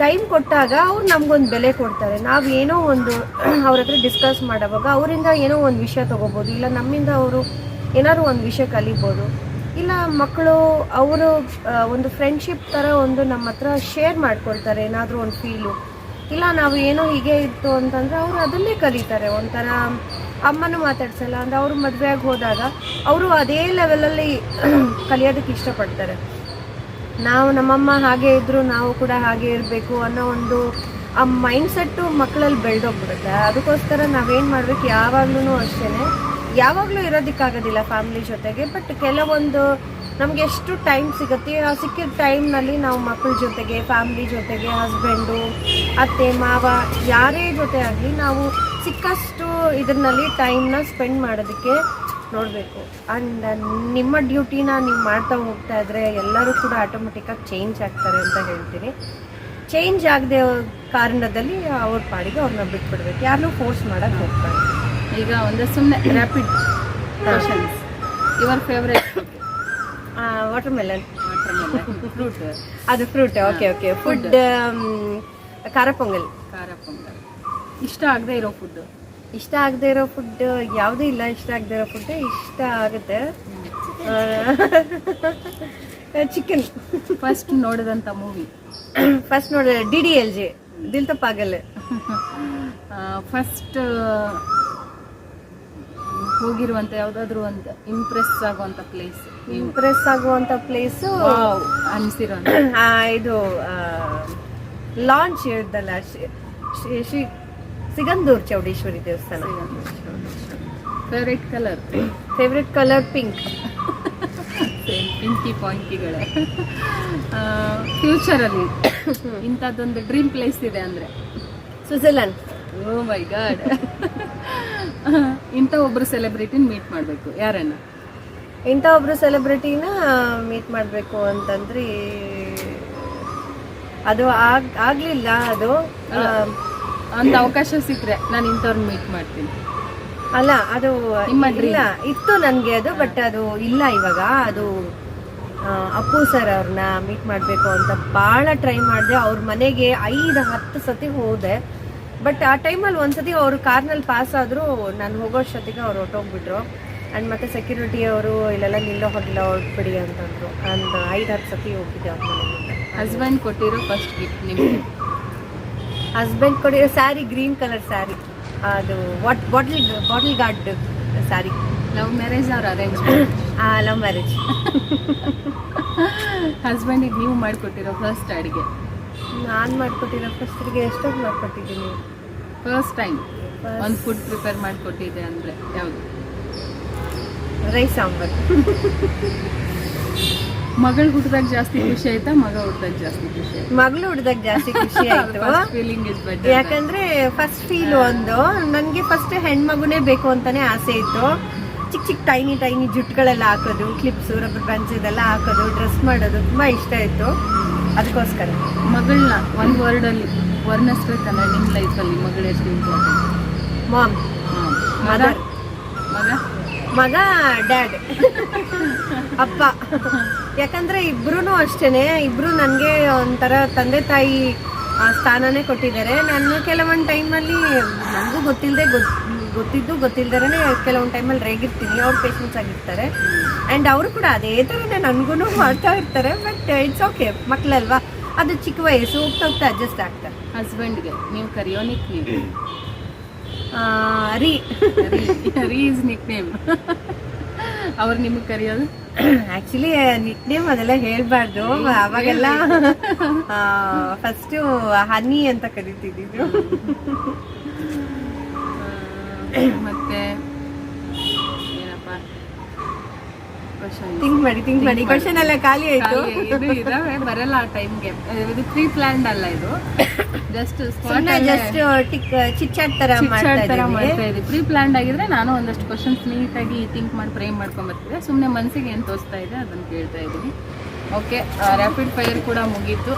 ಟೈಮ್ ಕೊಟ್ಟಾಗ ಅವ್ರು ನಮಗೊಂದು ಬೆಲೆ ಕೊಡ್ತಾರೆ. ನಾವು ಏನೋ ಒಂದು, ಅವ್ರ ಹತ್ರ ಡಿಸ್ಕಸ್ ಮಾಡೋವಾಗ ಅವರಿಂದ ಏನೋ ಒಂದು ವಿಷಯ ತೊಗೋಬೋದು, ಇಲ್ಲ ನಮ್ಮಿಂದ ಅವರು ಏನಾದ್ರು ಒಂದು ವಿಷಯ ಕಲಿಬೋದು. ಇಲ್ಲ ಮಕ್ಕಳು ಅವರು ಒಂದು ಫ್ರೆಂಡ್ಶಿಪ್ ಥರ ಒಂದು ನಮ್ಮ ಹತ್ರ ಶೇರ್ ಮಾಡ್ಕೊಳ್ತಾರೆ, ಏನಾದರೂ ಒಂದು ಫೀಲು ಇಲ್ಲ ನಾವು ಏನೋ ಹೀಗೆ ಇತ್ತು ಅಂತಂದ್ರೆ ಅವರು ಅದನ್ನೇ ಕಲಿತಾರೆ. ಒಂಥರ ಅಮ್ಮನೂ ಮಾತಾಡ್ಸಲ್ಲ, ಅಂದ್ರೆ ಅವರು ಮದುವೆಯಾಗಿ ಹೋದಾಗ ಅವರು ಅದೇ ಲೆವೆಲಲ್ಲಿ ಕಲಿಯೋದಕ್ಕೆ ಇಷ್ಟಪಡ್ತಾರೆ. ನಾವು ನಮ್ಮಮ್ಮ ಹಾಗೆ ಇದ್ರು ನಾವು ಕೂಡ ಹಾಗೆ ಇರಬೇಕು ಅನ್ನೋ ಒಂದು, ಆ ಮೈಂಡ್ಸೆಟ್ಟು ಮಕ್ಕಳಲ್ಲಿ ಬೆಳೆದೋಗ್ಬಿಡುತ್ತೆ ಅದಕ್ಕೋಸ್ಕರ ನಾವೇನು ಮಾಡಬೇಕು ಯಾವಾಗ್ಲೂ ಅಷ್ಟೇ ಯಾವಾಗಲೂ ಇರೋದಕ್ಕಾಗೋದಿಲ್ಲ ಫ್ಯಾಮಿಲಿ ಜೊತೆಗೆ ಬಟ್ ಕೆಲವೊಂದು ನಮ್ಗೆ ಎಷ್ಟು ಟೈಮ್ ಸಿಗುತ್ತೆ, ಆ ಸಿಕ್ಕಿದ ಟೈಮ್ನಲ್ಲಿ ನಾವು ಮಕ್ಕಳ ಜೊತೆಗೆ ಫ್ಯಾಮಿಲಿ ಜೊತೆಗೆ ಹಸ್ಬೆಂಡು ಅತ್ತೆ, ಮಾವ, ಯಾರೇ ಜೊತೆ ಆಗಲಿ ನಾವು ಸಿಕ್ಕಷ್ಟು ಇದರಲ್ಲಿ ಟೈಮ್ನ ಸ್ಪೆಂಡ್ ಮಾಡೋದಕ್ಕೆ ನೋಡಬೇಕು. ಆ್ಯಂಡ್ ನಿಮ್ಮ ಡ್ಯೂಟಿನ ನೀವು ಮಾಡ್ತಾ ಹೋಗ್ತಾ ಇದ್ರೆ ಎಲ್ಲರೂ ಕೂಡ ಆಟೋಮೆಟಿಕ್ಕಾಗಿ ಚೇಂಜ್ ಆಗ್ತಾರೆ ಅಂತ ಹೇಳ್ತೀನಿ. ಚೇಂಜ್ ಆಗದೆ ಕಾರಣದಲ್ಲಿ ಅವ್ರ ಪಾಡಿಗೆ ಅವ್ರನ್ನ ಬಿಟ್ಬಿಡ್ಬೇಕು. ಯಾರನ್ನೂ ಫೋರ್ಸ್ ಮಾಡೋಕ್ಕೆ ಹೋಗ್ತಾರೆ ಈಗ ಒಂದು ಸುಮ್ಮನೆ rapid questions your favourite watermelon fruit ಅದು ಫ್ರೂಟ್ ಓಕೆ ಓಕೆ ಫುಡ್ ಖಾರ ಪೊಂಗಲ್. ಖಾರ ಪೊಂಗಲ್. ಇಷ್ಟ ಆಗದೆ ಇರೋ ಫುಡ್ ಇಷ್ಟ ಆಗದೆ ಇರೋ ಫುಡ್ ಯಾವುದೂ ಇಲ್ಲ ಇಷ್ಟ ಆಗದೆ ಇರೋ ಫುಡ್ ಇಷ್ಟ ಆಗುತ್ತೆ. ಚಿಕನ್ ಫಸ್ಟ್ ನೋಡಿದಂಥ movie first D D L J G ದಿಲ್ ತಪ್ಪಾಗಲ್ಲ. ಪಾಗಲ್ ಫಸ್ಟ್ ಹೋಗಿರುವಂಥ ಯಾವ್ದಾದ್ರು ಒಂದು ಇಂಪ್ರೆಸ್ ಆಗುವಂತ ಪ್ಲೇಸ್ ಇಂಪ್ರೆಸ್ ಆಗುವಂತ ಪ್ಲೇಸ್ ಅನಿಸಿರೋ ಇದು ಲಾಂಚ್ ಹೇಳ್ದಲ್ಲ ಶ್ರೀ- ಸಿಗಂದೂರ್ ಚೌಡೇಶ್ವರಿ ದೇವಸ್ಥಾನ. Favourite colour favourite colour pink pinky pinky future ಫ್ಯೂಚರಲ್ಲಿ ಇಂಥದ್ದೊಂದು ಡ್ರೀಮ್ ಪ್ಲೇಸ್ ಇದೆ ಅಂದರೆ. ಸ್ವಿಟ್ಜರ್ಲ್ಯಾಂಡ್ ಓ ಮೈ ಗಾಡ್ ಇಂಥ ಒಬ್ಬರು ಸೆಲೆಬ್ರಿಟಿನ ಮೀಟ್ ಮಾಡಬೇಕು ಯಾರನ್ನ? ಇಂಥ ಒಬ್ರು ಸೆಲೆಬ್ರಿಟಿನ ಮೀಟ್ ಮಾಡಬೇಕು ಅಂತಂದ್ರೆ ಅದು ಆಗ್ ಆಗ್ಲಿಲ್ಲ ಅದು. ಒಂದು ಅವಕಾಶ ಸಿಕ್ಕರೆ ನಾನು ಇಂಥವ್ರನ್ನ ಮೀಟ್ ಮಾಡ್ತೀನಿ. ಅಲ್ಲ ಅದು ಇಲ್ಲ ಇತ್ತು ನನಗೆ ಅದು ಬಟ್ ಅದು ಇಲ್ಲ ಇವಾಗ. ಅದು ಅಪ್ಪು ಸರ್ ಅವ್ರನ್ನ ಮೀಟ್ ಮಾಡಬೇಕು ಅಂತ ಭಾಳ ಟ್ರೈ ಮಾಡಿದೆ. ಅವ್ರ ಮನೆಗೆ ಐದು ಹತ್ತು ಸತಿ ಹೋದೆ. ಬಟ್ ಆ ಟೈಮಲ್ಲಿ ಒಂದ್ಸತಿ ಅವರು ಕಾರ್ನಲ್ಲಿ ಪಾಸ್ ಆದರೂ ನಾನು ಹೋಗೋಷ್ಟೊತ್ತಿಗೆ ಅವ್ರು ಹೊಟ್ಟೋಗ್ಬಿಟ್ರು ಆ್ಯಂಡ್ ಮತ್ತೆ ಸೆಕ್ಯೂರಿಟಿ ಅವರು ಇಲ್ಲೆಲ್ಲ ನಿಲ್ಲೋ ಹೋಗಿಲ್ಲ ಹೊರಟ್ಬಿಡಿ ಅಂತಂದ್ರು ಒಂದು ಐದು ಹತ್ತು ಸತಿ ಹೋಗಿದ್ದೆ ಅವ್ರ ಮನೆಗೆ ಹಸ್ಬೆಂಡ್ ಕೊಟ್ಟಿರೋ ಫಸ್ಟ್ ಗಿಫ್ಟ್ ನಿಮಗೆ? ಹಸ್ಬೆಂಡ್ ಕೊಟ್ಟಿರೋ ಸ್ಯಾರಿ ಗ್ರೀನ್ ಕಲರ್ ಸ್ಯಾರಿ ಅದು what bottle bottle gourd sari love marriage ಅವ್ರ ಅರೇಂಜ್ ಲವ್ ಮ್ಯಾರೇಜ್ ಹಸ್ಬೆಂಡಿಗೆ ನೀವು ಮಾಡಿಕೊಟ್ಟಿರೋ ಫಸ್ಟ್ ಅಡುಗೆ. ನಾನು ಮಾಡ್ಕೊಟ್ಟಿರೋ ಫಸ್ಟ್ಗೆ ಎಷ್ಟೊಂದು ಮಾಡ್ಕೊಟ್ಟಿದ್ದೀನಿ ಫಸ್ಟ್ ಟೈಮ್ ಒಂದು ಫುಡ್ ಪ್ರಿಪೇರ್ ಮಾಡಿಕೊಟ್ಟಿದ್ದೆ ಅಂದರೆ ಯಾವುದು? ರೈಸ್ ಸಾಂಬಾರ್. ಮಗಳು ಹುಟ್ಟಿದಾಗ ಜಾಸ್ತಿ ಖುಷಿ ಆಯ್ತಾ ಮಗ ಹುಟ್ಟಿದಾಗ ಜಾಸ್ತಿ ಖುಷಿ ಆಯ್ತು? ಮಗಳು ಹುಡ್ದಾಗ ಜಾಸ್ತಿ ಖುಷಿ ಆಯ್ತು. ಫೀಲಿಂಗ್ ಇಸ್ ಬೆಟರ್ ಯಾಕಂದ್ರೆ ಫಸ್ಟ್ ಫೀಲ್ ಒಂದು. ನನಗೆ ಫಸ್ಟ್ ಹೆಣ್ಮಗುನೇ ಬೇಕು ಅಂತಾನೆ ಆಸೆ ಇತ್ತು. ಚಿಕ್ಕ ಚಿಕ್ಕ ಟೈನಿ ಟೈನಿ ಜುಟ್ಗಳೆಲ್ಲ ಹಾಕೋದು ಕ್ಲಿಪ್ಸ್ ರಬ್ಬರ್ ಬ್ಯಾಂಡ್ಸ್ ಇದೆಲ್ಲ ಹಾಕೋದು ಡ್ರೆಸ್ ಮಾಡೋದು ತುಂಬಾ ಇಷ್ಟ ಇತ್ತು. ಅದಕ್ಕೋಸ್ಕರ. ಮಗಳನ್ನ ಒಂದು ವರ್ಡಲ್ಲಿ ವರ್ಣಿಸ್ಬೇಕಂದ್ರೆ ನಿಮ್ಮ ಲೈಫಲ್ಲಿ ಮಗಳು ಎಷ್ಟು ಇಂಪಾರ್ಟೆಂಟ್ ಮಾಮ್ ಮಗ? ಮಗ? ಮಗ ಡ್ಯಾಡ್ ಅಪ್ಪ. ಯಾಕಂದ್ರೆ ಇಬ್ರು ಅಷ್ಟೇ ಇಬ್ರು ನನಗೆ ಒಂಥರ ತಂದೆ ತಾಯಿ ಸ್ಥಾನನೇ ಕೊಟ್ಟಿದ್ದಾರೆ. ನಾನು ಕೆಲವೊಂದು ಟೈಮಲ್ಲಿ ನನಗೂ ಗೊತ್ತಿಲ್ಲದೆ ಗೊತ್ತಿದ್ದು ಗೊತ್ತಿಲ್ಲದೇ ಕೆಲವೊಂದು ಟೈಮಲ್ಲಿ ರೇಗಿರ್ತೀನಿ ಅವ್ರು ಪೇಷನ್ಸ್ ಆಗಿರ್ತಾರೆ. ಆ್ಯಂಡ್ ಅವರು ಕೂಡ ಅದೇ ಥರನೇ ನನಗೂ ಮಾಡ್ತಾ ಇರ್ತಾರೆ ಬಟ್ ಇಟ್ಸ್ ಓಕೆ ಮಕ್ಕಳಲ್ವಾ ಅದು ಚಿಕ್ಕ ವಯಸ್ಸು ಹೋಗ್ತಾ ಹೋಗ್ತಾ ಅಡ್ಜಸ್ಟ್ ಆಗ್ತಾರೆ. ಹಸ್ಬೆಂಡ್ಗೆ ನೀವು ಕರಿಯೋನಿಕ್ ನೀವು ಆ, ರೀ. ರೀ ಇಸ್ ನಿಕ್ ನೇಮ್ ಅವ್ರು ನಿಮಗೆ ಕರೆಯೋದು? ಆ್ಯಕ್ಚುಲಿ ನಿಕ್ ನೇಮ್ ಅದೆಲ್ಲ ಹೇಳ್ಬಾರ್ದು. ಅವಾಗೆಲ್ಲ ಫಸ್ಟು ಹನಿ ಅಂತ ಕರಿತಿದ್ದು ಮತ್ತೆ ಏನಪ್ಪ? ಥಿಂಕ್ ಮಾಡಿ ಥಿಂಕ್ ಮಾಡಿ. ಕ್ವಶನ್ ಎಲ್ಲ ಖಾಲಿ ಆಯ್ತು. ಇದು ಇದಾವೆ ಬರಲ್ಲ ಆ ಟೈಮ್ಗೆ ಇದು ಪ್ರೀ ಪ್ಲಾನ್ಡ್ ಅಲ್ಲ ಇದು. ಜಸ್ಟ್ ಸುಮ್ಮನೆ ಜಸ್ಟ್ ಟಿಕ್ ಚಿಚ್ಚಾಟ್ ತರ ಮಾಡ್ತಾ ತರ ಇದ್ದೀವಿ. ಮಾಡ್ತಾ ಪ್ರೀ ಪ್ಲಾನ್ಡ್ ಆಗಿದ್ರೆ ನಾನು ಒಂದಷ್ಟು ಕ್ವಶನ್ಸ್ ನೀಟಾಗಿ ಥಿಂಕ್ ಮಾಡಿ ಫ್ರೇಮ್ ಮಾಡ್ಕೊಂಡ್ ಬರ್ತಿದ್ದೆ. ಸುಮ್ಮನೆ ಮನಸ್ಸಿಗೆ ಏನು ತೋರಿಸ್ತಾ ಇದೆ ಅದನ್ನು ಕೇಳ್ತಾ ಇದ್ದೀನಿ. ಓಕೆ ರ್ಯಾಪಿಡ್ ಫೈರ್ ಕೂಡ ಮುಗೀತು.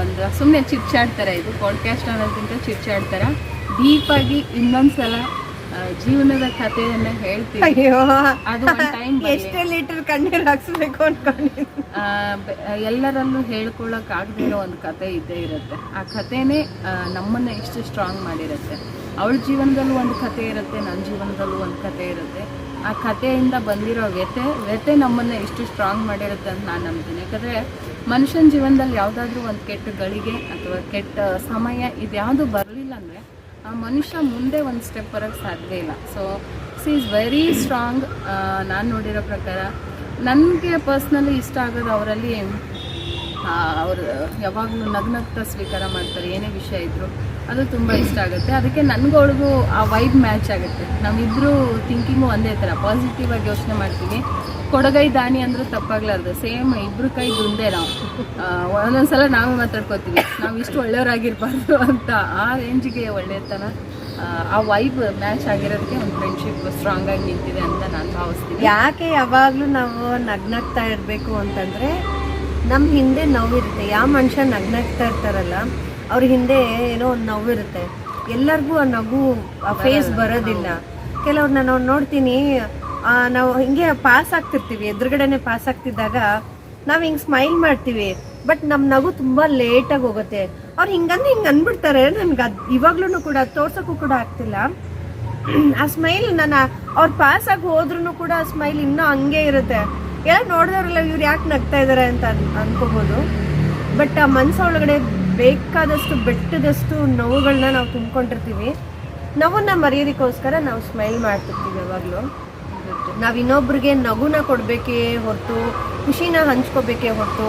ಒಂದು ಸುಮ್ಮನೆ ಚಿಟ್ ಚಾಟ್ ಇದು. ಪಾಡ್ಕಾಸ್ಟ್ ಅನ್ನೋದಕ್ಕಿಂತ ಚಿಟ್ ಚಾಟ್ ಆಗಿ ಡೀಪಾಗಿ ಇನ್ನೊಂದ್ಸಲ ಆ, ಜೀವನದ ಕಥೆಯನ್ನ ಹೇಳ್ತೀವಿ. ಅಯ್ಯೋ. ಅದು ಟೈಮ್ ಎಷ್ಟೇ ಲೀಟರ್ ಕಣ್ಣೀರು ಹಾಕ್ಸ್ಬೇಕು ಅನ್ಕೊಂಡು ಎಲ್ಲರಲ್ಲೂ ಹೇಳ್ಕೊಳ್ಳೋಕೆ ಆಗದಿರೋ ಒಂದು ಕತೆ ಇದ್ದೇ ಇರುತ್ತೆ. ಆ ಕಥೆನೇ ನಮ್ಮನ್ನ ಎಷ್ಟು ಸ್ಟ್ರಾಂಗ್ ಮಾಡಿರುತ್ತೆ. ಅವಳ ಜೀವನದಲ್ಲೂ ಒಂದು ಕತೆ ಇರುತ್ತೆ ನನ್ನ ಜೀವನದಲ್ಲೂ ಒಂದು ಕತೆ ಇರುತ್ತೆ. ಆ ಕಥೆಯಿಂದ ಬಂದಿರೋ ವ್ಯತೆ ವ್ಯತೆ ನಮ್ಮನ್ನ ಎಷ್ಟು ಸ್ಟ್ರಾಂಗ್ ಮಾಡಿರುತ್ತೆ ಅಂತ ನಾನು ನಂಬ್ತೀನಿ. ಯಾಕಂದ್ರೆ ಮನುಷ್ಯನ ಜೀವನದಲ್ಲಿ ಯಾವುದಾದ್ರೂ ಒಂದು ಕೆಟ್ಟ ಗಳಿಗೆ ಅಥವಾ ಕೆಟ್ಟ ಸಮಯ ಇದ್ಯಾವುದು ಬರಲಿಲ್ಲ ಅಂದರೆ ಆ ಮನುಷ್ಯ ಮುಂದೆ ಒಂದು ಸ್ಟೆಪ್ ಬರೋಕ್ಕೆ ಸಾಧ್ಯ ಇಲ್ಲ. So she is very strong ನಾನು ನೋಡಿರೋ ಪ್ರಕಾರ ನನಗೆ ಪರ್ಸ್ನಲಿ ಇಷ್ಟ ಆಗೋದು ಅವರಲ್ಲಿ ಅವರು ಯಾವಾಗಲೂ ನಗ್ನಗ್ತಾ ಸ್ವೀಕಾರ ಮಾಡ್ತಾರೆ, ಏನೇ ವಿಷಯ ಇದ್ದರೂ ಅದು ತುಂಬ ಇಷ್ಟ ಆಗುತ್ತೆ. ಅದಕ್ಕೆ ನನಗೂ ಅವಳಿಗೂ ಆ ವೈಬ್ ಮ್ಯಾಚ್ ಆಗುತ್ತೆ. ನಾವಿಬ್ಬರು ಥಿಂಕಿಂಗು ಒಂದೇ ಥರ ಪಾಸಿಟಿವ್ ಆಗಿ ಯೋಚನೆ ಮಾಡ್ತೀವಿ. ಕೊಡಗೈ ದಾನಿ ಅಂದ್ರೆ ತಪ್ಪಾಗ್ಲಾರ್ದು. ಸೇಮ್ ಇಬ್ರು ಕೈ ದುಂದೆ ನಾವು. ಒಂದೊಂದ್ಸಲ ನಾವೇ ಮಾತಾಡ್ಕೋತೀವಿ. ನಾವು ಇಷ್ಟು ಒಳ್ಳೆಯವರಾಗಿರ್ಬಾರ್ದು ಅಂತ ಆ ರೇಂಜ್ಗೆ ಒಳ್ಳೆತನ. ಆ, ಆ ವೈಬ್ ಮ್ಯಾಚ್ ಆಗಿರೋದಕ್ಕೆ ಒಂದು ಫ್ರೆಂಡ್ಶಿಪ್ ಸ್ಟ್ರಾಂಗ್ ಆಗಿ ನಿಂತಿದೆ ಅಂತ ನಾನು ಭಾವಿಸ್ತೀನಿ. ಯಾಕೆ ಯಾವಾಗ್ಲೂ ನಾವು ನಗ್ನಗ್ತಾ ಇರಬೇಕು ಅಂತಂದ್ರೆ ನಮ್ಮ ಹಿಂದೆ ನೋವಿರುತ್ತೆ. ಯಾವ ಮನುಷ್ಯ ನಗ್ನಗ್ತಾ ಇರ್ತಾರಲ್ಲ ಅವ್ರ ಹಿಂದೆ ಏನೋ ಒಂದು ನೋವಿರುತ್ತೆ. ಎಲ್ಲರಿಗೂ ಆ ನಗು ಆ ಫೇಸ್ ಬರೋದಿಲ್ಲ. ಕೆಲವ್ರು ನಾನು ನೋಡ್ತೀನಿ ನಾವು ಹಿಂಗೆ ಪಾಸ್ ಆಗ್ತಿರ್ತೀವಿ, ಎದುರುಗಡೆನೆ ಪಾಸ್ ಆಗ್ತಿದ್ದಾಗ ನಾವ್ ಹಿಂಗ್ ಸ್ಮೈಲ್ ಮಾಡ್ತೀವಿ. ಬಟ್ ನಮ್ಮ ನಗು ತುಂಬಾ ಲೇಟಾಗಿ ಹೋಗುತ್ತೆ. ಅವ್ರು ಹಿಂಗಂದ್ರೆ ಹಿಂಗೆ ಅನ್ಬಿಡ್ತಾರೆ. ನನ್ಗೆ ಅದು ಇವಾಗ್ಲೂ ಕೂಡ ತೋರ್ಸಕ್ಕೂ ಕೂಡ ಆಗ್ತಿಲ್ಲ. ಆ ಸ್ಮೈಲ್ ನನ್ನ, ಅವ್ರು ಪಾಸ್ ಆಗಿ ಹೋದ್ರು ಕೂಡ ಆ ಸ್ಮೈಲ್ ಇನ್ನೂ ಹಂಗೆ ಇರುತ್ತೆ. ಎಲ್ಲ ನೋಡಿದವ್ರಲ್ಲ ಇವ್ರು ಯಾಕೆ ನಗ್ತಾ ಇದ್ದಾರೆ ಅಂತ ಅನ್- ಅನ್ಕೋಬಹುದು ಬಟ್ ಆ ಮನ್ಸ ಒಳಗಡೆ ಬೇಕಾದಷ್ಟು, ಬೆಟ್ಟದಷ್ಟು ನೋವುಗಳನ್ನ ನಾವು ತುಂಬ್ಕೊಂಡಿರ್ತೀವಿ. ನೋವನ್ನ ಮರೆಯೋದಕ್ಕೋಸ್ಕರ ನಾವು ಸ್ಮೈಲ್ ಮಾಡ್ತಿರ್ತೀವಿ ಯಾವಾಗಲೂ. ನಾವು ಇನ್ನೊಬ್ರಿಗೆ ನಗುನ ಕೊಡಬೇಕೇ ಹೊರತು, ಖುಷಿನ ಹಂಚ್ಕೋಬೇಕೇ ಹೊರತು,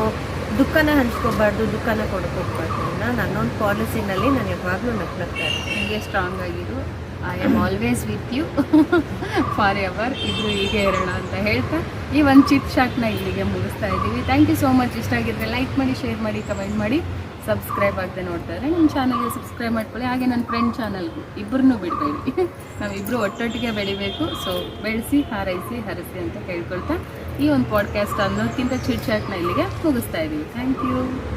ದುಃಖನ ಹಂಚ್ಕೋಬಾರ್ದು, ದುಃಖನ ಕೊಡ್ಕೋಬಾರ್ದು ನನ್ನೊಂದು ಪಾಲಿಸಿನಲ್ಲಿ ನಾನು ಯಾವಾಗಲೂ ನಗ್ನಗ್ತಾ ಇರ್ತೀನಿ. ಹೀಗೆ strong ಆಗಿರು. I am always with you forever ಇಬ್ರು ಹೀಗೆ ಇರೋಣ ಅಂತ ಹೇಳ್ತಾ, ಈ ಒಂದು ಚಿಟ್ ಶಾಟ್ನ ಇಲ್ಲಿಗೆ ಮುಗಿಸ್ತಾ ಇದ್ದೀವಿ. ಥ್ಯಾಂಕ್ ಯು ಸೋ ಮಚ್ ಇಷ್ಟ ಆಗಿದ್ರೆ ಲೈಕ್ ಮಾಡಿ ಶೇರ್ ಮಾಡಿ ಕಮೆಂಟ್ ಮಾಡಿ. ಸಬ್ಸ್ಕ್ರೈಬ್ ಆಗದೆ ನೋಡ್ತಾ ಇದ್ರೆ ನಿಮ್ಮ ಚಾನಲ್ಗೆ ಸಬ್ಸ್ಕ್ರೈಬ್ ಮಾಡ್ಕೊಳ್ಳಿ. ಹಾಗೆ ನನ್ನ ಫ್ರೆಂಡ್ ಚಾನಲ್ಗೂ ಇಬ್ಬರನ್ನು ಬಿಡಬೇಡಿ. ನಾವಿಬ್ಬರು ಒಟ್ಟೊಟ್ಟಿಗೆ ಬೆಳಿಬೇಕು. ಸೊ ಬೆಳೆಸಿ, ಹಾರೈಸಿ, ಹರಸಿ ಅಂತ ಕೇಳ್ಕೊಳ್ತಾ ಈ ಒಂದು ಪಾಡ್ಕಾಸ್ಟ್ ಅನ್ನೋದಕ್ಕಿಂತ ಚಿಟ್ ಚಾಟ್ನ ಇಲ್ಲಿಗೆ ಮುಗಿಸ್ತಾ ಇದ್ದೀವಿ ಥ್ಯಾಂಕ್ ಯು